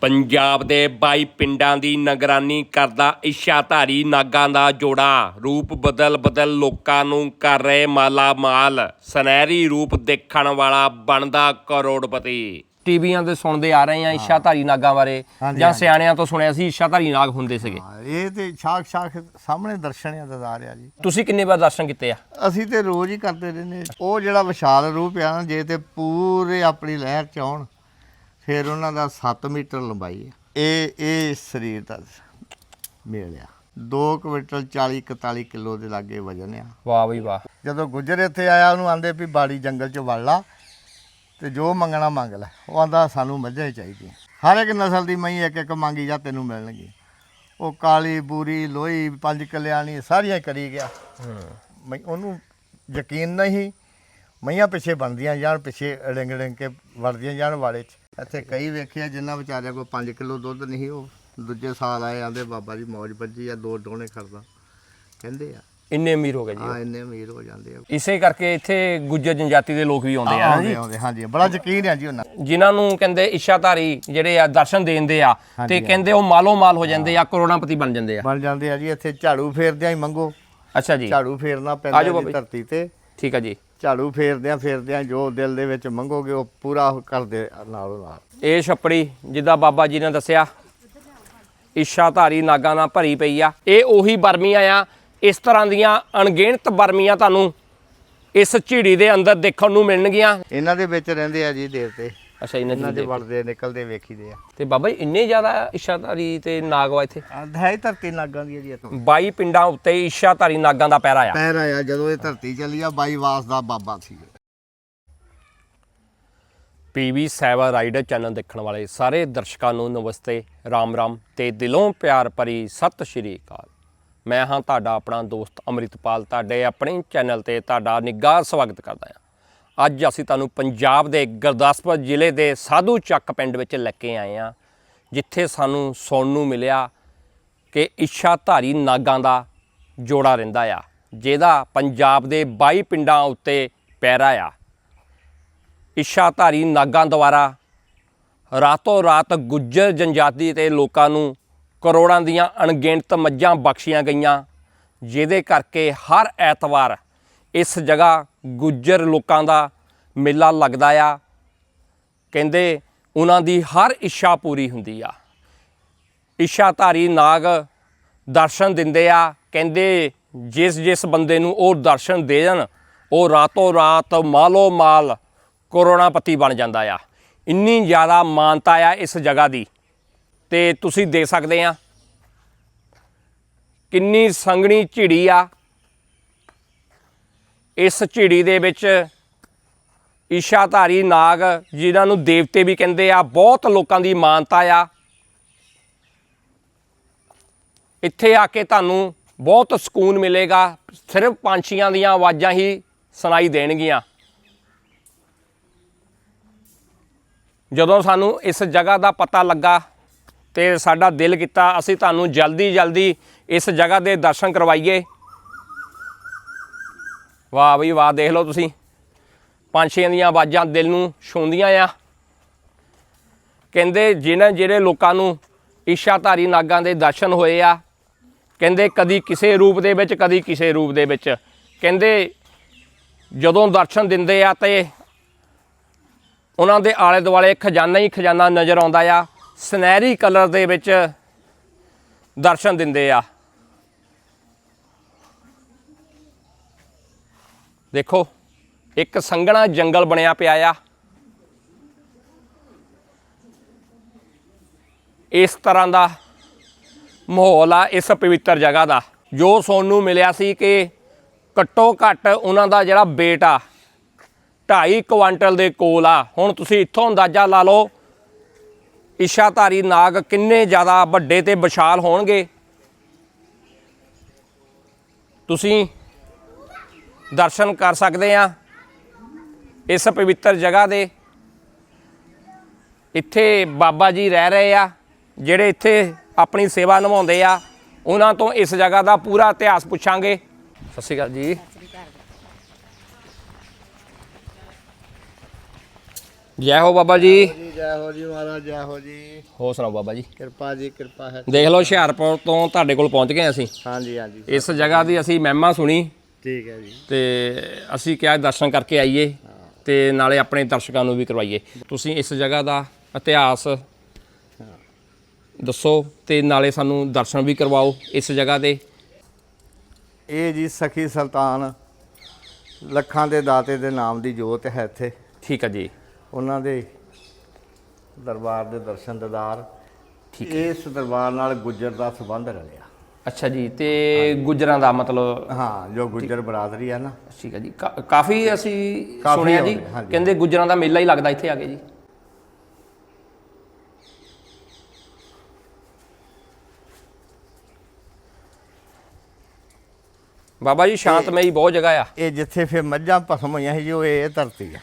ਪੰਜਾਬ ਦੇ 22 ਪਿੰਡਾਂ ਦੀ ਨਿਗਰਾਨੀ ਕਰਦਾ ਇਸ਼ਾਧਾਰੀ ਨਾਗਾਂ ਦਾ ਜੋੜਾ। ਰੂਪ ਬਦਲ ਬਦਲ ਲੋਕਾਂ ਨੂੰ ਕਰ ਰਹੇ ਮਾਲਾ ਮਾਲ ਸੁਨਹਿਰੀ ਰੂਪ ਦੇਖਣ ਵਾਲਾ ਬਣਦਾ ਕਰੋੜਪਤੀ। ਟੀਵੀਆਂ ਤੇ ਸੁਣਦੇ ਆ ਰਹੇ ਆ ਇਸ਼ਾਧਾਰੀ ਨਾਗਾਂ ਬਾਰੇ। ਜਾਂ। ਸਿਆਣਿਆਂ ਤੋਂ ਸੁਣਿਆ ਸੀ ਇਸ਼ਾਧਾਰੀ ਨਾਗ ਹੁੰਦੇ ਸੀਗੇ। ਹਾਂ, ਇਹ ਤੇ ਸ਼ਾਖ ਸ਼ਾਖ ਸਾਹਮਣੇ ਦਰਸ਼ਨ ਆ ਦਦਾਰ ਆ ਜੀ। ਤੁਸੀਂ ਕਿੰਨੇ ਵਾਰ ਦਰਸ਼ਨ ਕੀਤੇ ਆ? ਅਸੀਂ ਤੇ ਰੋਜ਼ ਹੀ ਕਰਦੇ ਰਹਿੰਦੇ ਉਹ ਜਿਹੜਾ ਵਿਸ਼ਾਲ ਰੂਪ ਆ ਨਾ ਜੇ ਤੇ ਪੂਰੇ ਆਪਣੀ ਲਹਿਰ ਚ ਆਉਣ ਫਿਰ ਉਹਨਾਂ ਦਾ 7 ਮੀਟਰ ਲੰਬਾਈ ਹੈ ਇਹ ਇਹ ਸਰੀਰ ਦਾ ਮੇਲ ਆ 2 ਕੁਇੰਟਲ 40 41 ਕਿਲੋ ਦੇ ਲਾਗੇ ਵਜਨ ਆ। ਵਾਹ ਬਈ ਵਾਹ। ਜਦੋਂ ਗੁੱਜਰ ਇੱਥੇ ਆਇਆ ਉਹਨੂੰ ਆਂਦੇ ਵੀ ਬਾੜੀ ਜੰਗਲ ਚ ਵੜ ਲਾ ਤੇ ਜੋ ਮੰਗਣਾ ਮੰਗ ਲੈ। ਉਹ ਆਂਦਾ ਸਾਨੂੰ ਮੱਝਾਂ ਹੀ ਚਾਹੀਦੀਆਂ। ਹਰ ਇੱਕ ਨਸਲ ਦੀ ਮਹੀਂ ਇੱਕ ਇੱਕ ਮੰਗੀ ਜਾ ਤੈਨੂੰ ਮਿਲਣਗੀ। ਉਹ ਕਾਲੀ ਬੂਰੀ ਲੋਹੀ ਪੰਜ ਕਲਿਆਣੀ ਸਾਰੀਆਂ ਹੀ ਕਰੀ ਗਿਆ। ਮੈਂ ਉਹਨੂੰ ਯਕੀਨ ਨਹੀਂ ਮਈਆਂ ਪਿੱਛੇ ਬਣਦੀਆਂ ਜਾਣ ਪਿੱਛੇ ਡਿੰਗ ਡਿੰਗ ਕੇ ਵੜਦੀਆਂ ਜਾਣ ਵਾਲੇ ਚ। ਇੱਥੇ ਕਈ ਵੇਖਿਆ ਜਿਨ੍ਹਾਂ ਵਿਚਾਰਿਆਂ ਕੋਲ 5 ਕਿਲੋ ਦੁੱਧ ਨਹੀਂ ਉਹ ਦੂਜੇ ਸਾਲ ਆਏ ਆਂਦੇ ਬਾਬਾ ਜੀ ਮੌਜ ਵੱਜੀ ਆ ਦੋ ਡੋਣੇ ਖੜਦਾ। ਕਹਿੰਦੇ ਆ। ਇੰਨੇ ਅਮੀਰ ਹੋ ਗਏ ਜੀ ਹਾਂ ਇੰਨੇ ਅਮੀਰ ਹੋ ਜਾਂਦੇ ਆ। ਇਸੇ ਕਰਕੇ ਇੱਥੇ ਗੁੱਜਰ ਜਨਜਾਤੀ ਦੇ ਲੋਕ ਵੀ ਆਉਂਦੇ ਆ। ਆਉਂਦੇ ਆਉਂਦੇ ਹਾਂਜੀ ਬੜਾ ਯਕੀਨ ਹੈ ਜੀ ਉਹਨਾਂ ਜਿਨ੍ਹਾਂ ਨੂੰ ਕਹਿੰਦੇ ਇਸ਼ਾਧਾਰੀ ਜਿਹੜੇ ਆ ਦਰਸ਼ਨ ਦੇਂਦੇ ਆ ਤੇ ਕਹਿੰਦੇ ਉਹ ਮਾਲੋ ਮਾਲ ਹੋ ਜਾਂਦੇ ਆ ਕਰੋੜਾਪਤੀ ਬਣ ਜਾਂਦੇ ਆ। ਬਣ ਜਾਂਦੇ ਆ ਜੀ ਇੱਥੇ ਝਾੜੂ ਫੇਰਦਿਆਂ ਹੀ ਮੰਗੋ। ਅੱਛਾ ਜੀ। ਝਾੜੂ ਫੇਰਨਾ ਪੈਂਦਾ ਜੀ। ਧਰਤੀ ਤੇ। ਠੀਕ ਆ ਜੀ। ਝਾੜੂ ਫੇਰਦਿਆਂ ਫੇਰਦਿਆਂ ਜੋ ਦਿਲ ਦੇ ਵਿੱਚ ਮੰਗੋਗੇ ਉਹ ਪੂਰਾ ਕਰਦੇ ਨਾਲੋਂ ਨਾਲ। ਇਹ ਛੱਪੜੀ ਜਿੱਦਾਂ ਬਾਬਾ ਜੀ ਨੇ ਦੱਸਿਆ ਇਸ਼ਾਧਾਰੀ ਨਾਗਾਂ ਨਾਲ ਭਰੀ ਪਈ ਆ। ਇਹ ਉਹੀ ਬਰਮੀਆਂ ਆ। ਇਸ ਤਰ੍ਹਾਂ ਦੀਆਂ ਅਣਗਿਣਤ ਬਰਮੀਆਂ ਤੁਹਾਨੂੰ ਇਸ ਝਿੜੀ ਦੇ ਅੰਦਰ ਦੇਖਣ ਨੂੰ ਮਿਲਣਗੀਆਂ। ਇਹਨਾਂ ਦੇ ਵਿੱਚ ਰਹਿੰਦੇ ਆ ਜੀ ਦੇਵਤੇ। ਅੱਛਾ ਇਹਨਾਂ ਇਹਨਾਂ ਦੇ ਦੇ ਵੜਦੇ ਨਿਕਲਦੇ ਵੇਖੀਦੇ ਆ। ਤੇ ਬਾਬਾ ਜੀ ਇੰਨੇ ਜ਼ਿਆਦਾ ਇਸ਼ਾਧਾਰੀ ਤੇ ਨਾਗ ਵਾ ਇੱਥੇ? ਆਹ ਹੈ ਹੀ ਧਰਤੀ ਨਾਗਾਂ ਦੀ ਆ ਜੀ ਇੱਥੋਂ। 22 ਪਿੰਡਾਂ ਉੱਤੇ ਇਸ਼ਾਧਾਰੀ ਨਾਗਾਂ ਦਾ ਪਹਿਰਾ ਆ। ਪੈਰ ਆਇਆ ਜਦੋਂ ਇਹ ਧਰਤੀ ਚੱਲੀ ਆ ਬਾਈ ਵਾਸ ਦਾ ਬਾਬਾ ਸੀ। ਪੀਵੀ ਸੈਵਾ ਰਾਈਡਰ ਚੈਨਲ ਦੇਖਣ ਵਾਲੇ ਸਾਰੇ ਦਰਸ਼ਕਾਂ ਨੂੰ ਨਮਸਤੇ ਰਾਮ ਰਾਮ ਤੇ ਦਿਲੋਂ ਪਿਆਰ ਭਰੀ ਸਤਿ ਸ਼੍ਰੀ ਅਕਾਲ। ਮੈਂ ਹਾਂ ਤੁਹਾਡਾ ਆਪਣਾ ਦੋਸਤ ਅੰਮ੍ਰਿਤਪਾਲ ਤੁਹਾਡੇ ਆਪਣੇ ਚੈਨਲ ਤੇ ਤੁਹਾਡਾ ਨਿੱਘਾ ਸਵਾਗਤ ਕਰਦਾ ਹਾਂ। ਅੱਜ ਅਸੀਂ ਤੁਹਾਨੂੰ ਪੰਜਾਬ ਦੇ ਗੁਰਦਾਸਪੁਰ ਜ਼ਿਲ੍ਹੇ ਦੇ ਸਾਧੂ ਚੱਕ ਪਿੰਡ ਵਿੱਚ ਲੈ ਕੇ ਆਏ ਹਾਂ, ਜਿੱਥੇ ਸਾਨੂੰ ਸੁਣਨ ਨੂੰ ਮਿਲਿਆ ਕਿ ਇੱਛਾਧਾਰੀ ਨਾਗਾਂ ਦਾ ਜੋੜਾ ਰਹਿੰਦਾ ਆ, ਜਿਹਦਾ ਪੰਜਾਬ ਦੇ 22 ਪਿੰਡਾਂ ਉੱਤੇ ਪੈਰਾ ਆ। ਇੱਛਾਧਾਰੀ ਨਾਗਾਂ ਦੁਆਰਾ ਰਾਤੋਂ ਰਾਤ ਗੁੱਜਰ ਜਨਜਾਤੀ ਦੇ ਲੋਕਾਂ ਨੂੰ ਕਰੋੜਾਂ ਦੀਆਂ ਅਣਗਿਣਤ ਮੱਝਾਂ ਬਖਸ਼ੀਆਂ ਗਈਆਂ, ਜਿਹਦੇ ਕਰਕੇ ਹਰ ਐਤਵਾਰ ਇਸ ਜਗ੍ਹਾ ਗੁੱਜਰ ਲੋਕਾਂ ਦਾ ਮੇਲਾ ਲੱਗਦਾ ਆ। ਕਹਿੰਦੇ ਉਹਨਾਂ ਦੀ ਹਰ ਇੱਛਾ ਪੂਰੀ ਹੁੰਦੀ ਆ। ਇੱਛਾਧਾਰੀ ਨਾਗ ਦਰਸ਼ਨ ਦਿੰਦੇ ਆ। ਕਹਿੰਦੇ ਜਿਸ ਜਿਸ ਬੰਦੇ ਨੂੰ ਉਹ ਦਰਸ਼ਨ ਦੇ ਜਾਣ, ਉਹ ਰਾਤੋਂ ਰਾਤ ਮਾਲੋ ਮਾਲ ਕਰੋੜਾਪਤੀ ਬਣ ਜਾਂਦਾ ਆ। ਇੰਨੀ ਜ਼ਿਆਦਾ ਮਾਨਤਾ ਆ ਇਸ ਜਗ੍ਹਾ ਦੀ। ਤੇ ਤੁਸੀਂ ਦੇਖ ਸਕਦੇ ਆ। ਕਿੰਨੀ ਸੰਘਣੀ ਝਿੜੀ ਆ। ਇਸ ਝਿੜੀ ਦੇ ਵਿੱਚ ਈਸ਼ਾਧਾਰੀ ਨਾਗ, ਜਿਨ੍ਹਾਂ ਨੂੰ ਦੇਵਤੇ ਵੀ ਕਹਿੰਦੇ ਆ, ਬਹੁਤ ਲੋਕਾਂ ਦੀ ਮਾਨਤਾ ਆ। ਇੱਥੇ ਆ ਕੇ ਤੁਹਾਨੂੰ ਬਹੁਤ ਸਕੂਨ ਮਿਲੇਗਾ। ਸਿਰਫ ਪੰਛੀਆਂ ਦੀਆਂ ਆਵਾਜ਼ਾਂ ਹੀ ਸੁਣਾਈ ਦੇਣਗੀਆਂ। ਜਦੋਂ ਸਾਨੂੰ ਇਸ ਜਗ੍ਹਾ ਦਾ ਪਤਾ ਲੱਗਾ ਤੇ ਸਾਡਾ ਦਿਲ ਕੀਤਾ, ਅਸੀਂ ਤੁਹਾਨੂੰ ਜਲਦੀ ਜਲਦੀ ਇਸ ਜਗ੍ਹਾ ਦੇ ਦਰਸ਼ਨ ਕਰਵਾਈਏ। ਵਾਹ ਬਈ, ਵਾਹ, ਦੇਖ ਲਓ ਤੁਸੀਂ। ਪੰਛੀਆਂ ਦੀਆਂ ਆਵਾਜ਼ਾਂ ਦਿਲ ਨੂੰ ਛੂੰਦੀਆਂ ਆ। ਕਹਿੰਦੇ ਜਿਹਨਾਂ ਜਿਹੜੇ ਲੋਕਾਂ ਨੂੰ ਇਸ਼ਾਧਾਰੀ ਨਾਗਾਂ ਦੇ ਦਰਸ਼ਨ ਹੋਏ ਆ, ਕਹਿੰਦੇ ਕਦੀ ਕਿਸੇ ਰੂਪ ਦੇ ਵਿੱਚ, ਕਦੀ ਕਿਸੇ ਰੂਪ ਦੇ ਵਿੱਚ। ਕਹਿੰਦੇ ਜਦੋਂ ਦਰਸ਼ਨ ਦਿੰਦੇ ਆ ਤੇ ਉਹਨਾਂ ਦੇ ਆਲੇ ਦੁਆਲੇ ਖਜ਼ਾਨਾ ਹੀ ਖਜ਼ਾਨਾ ਨਜ਼ਰ ਆਉਂਦਾ ਆ। ਸੁਨਹਿਰੀ ਕਲਰ ਦੇ ਵਿੱਚ ਦਰਸ਼ਨ ਦਿੰਦੇ ਆ। ਦੇਖੋ, ਇੱਕ ਸੰਘਣਾ ਜੰਗਲ ਬਣਿਆ ਪਿਆ ਆ। ਇਸ ਤਰ੍ਹਾਂ ਦਾ ਮਾਹੌਲ ਆ, ਇਸ ਪਵਿੱਤਰ ਜਗ੍ਹਾ ਦਾ। ਜੋ ਸੋਨੂੰ ਮਿਲਿਆ ਸੀ ਕਿ ਘੱਟੋ ਘੱਟ ਉਹਨਾਂ ਦਾ ਜਿਹੜਾ weight ਆ 2.5 ਕੁਆਂਟਲ ਦੇ ਕੋਲ ਆ। ਹੁਣ ਤੁਸੀਂ ਇੱਥੋਂ ਅੰਦਾਜ਼ਾ ਲਾ ਲਓ ਇਸ਼ਾਧਾਰੀ ਨਾਗ ਕਿੰਨੇ ਜ਼ਿਆਦਾ ਵੱਡੇ ਤੇ ਵਿਸ਼ਾਲ ਹੋਣਗੇ। ਤੁਸੀਂ ਦਰਸ਼ਨ ਕਰ ਸਕਦੇ ਆ ਇਸ ਪਵਿੱਤਰ ਜਗ੍ਹਾ ਦੇ। ਇੱਥੇ ਬਾਬਾ ਜੀ ਰਹਿ ਰਹੇ ਆ ਜਿਹੜੇ ਇੱਥੇ ਆਪਣੀ ਸੇਵਾ ਨਿਭਾਉਂਦੇ ਆ ਉਹਨਾਂ ਤੋਂ ਇਸ ਜਗ੍ਹਾ ਦਾ ਪੂਰਾ ਇਤਿਹਾਸ ਪੁੱਛਾਂਗੇ। ਸਤਿ ਸ਼੍ਰੀ ਅਕਾਲ ਜੀ। ਜੈ ਹੋ ਬਾਬਾ ਜੀ। ਜੀ ਜੈ ਹੋ ਜੀ ਮਹਾਰਾਜ ਜੈ ਹੋ ਜੀ। ਹੋ ਸੁਣਾਓ ਬਾਬਾ ਜੀ। ਕਿਰਪਾ ਜੀ ਕਿਰਪਾ ਹੈ। ਦੇਖ ਲਓ ਹੁਸ਼ਿਆਰਪੁਰ ਤੋਂ ਤੁਹਾਡੇ ਕੋਲ ਪਹੁੰਚ ਗਏ ਅਸੀਂ। ਹਾਂਜੀ ਹਾਂਜੀ। ਇਸ ਜਗ੍ਹਾ ਦੀ ਅਸੀਂ ਮਹਿਮਾ ਸੁਣੀ। ਠੀਕ ਹੈ ਜੀ। ਤੇ ਅਸੀਂ ਕਿਹਾ ਦਰਸ਼ਨ ਕਰਕੇ ਆਈਏ ਤੇ ਨਾਲੇ ਆਪਣੇ ਦਰਸ਼ਕਾਂ ਨੂੰ ਵੀ ਕਰਵਾਈਏ। ਤੁਸੀਂ ਇਸ ਜਗ੍ਹਾ ਦਾ ਇਤਿਹਾਸ ਦੱਸੋ ਤੇ ਨਾਲੇ ਸਾਨੂੰ ਦਰਸ਼ਨ ਵੀ ਕਰਵਾਓ ਇਸ ਜਗ੍ਹਾ ਦੇ। ਇਹ ਜੀ ਸਖੀ ਸੁਲਤਾਨ ਲੱਖਾਂ ਦੇ ਦਾਤੇ ਦੇ ਨਾਮ ਦੀ ਜੋਤ ਹੈ ਇੱਥੇ। ਠੀਕ ਹੈ ਜੀ। ਉਹਨਾਂ ਦੇ ਦਰਬਾਰ ਦੇ ਦਰਸ਼ਨ ਦਿਦਾਰ ਠੀਕ ਇਸ ਦਰਬਾਰ ਨਾਲ ਗੁੱਜਰ ਦਾ ਸੰਬੰਧ ਰਲਿਆ। ਅੱਛਾ ਜੀ ਤੇ ਗੁਜਰਾਂ ਦਾ ਮਤਲਬ ਹਾਂ ਜੋ ਗੁੱਜਰ ਬਰਾਦਰੀ ਹੈ ਨਾ। ਠੀਕ ਹੈ ਜੀ। ਕਾ- ਕਾਫੀ ਅਸੀਂ ਕਾਫੀ ਸੁਣਿਆ ਜੀ ਆਉਂਦੇ, ਹਾਂਜੀ। ਕਹਿੰਦੇ ਗੁਜਰਾਂ ਦਾ ਮੇਲਾ ਹੀ ਲੱਗਦਾ ਇੱਥੇ ਆ ਕੇ ਜੀ। ਬਾਬਾ ਜੀ ਸ਼ਾਂਤਮਈ ਬਹੁਤ ਜਗ੍ਹਾ ਆ। ਇਹ ਜਿੱਥੇ ਫਿਰ ਮੱਝਾਂ ਭਸਮ ਹੋਈਆਂ ਸੀ ਜੋ ਇਹ ਧਰਤੀ ਹੈ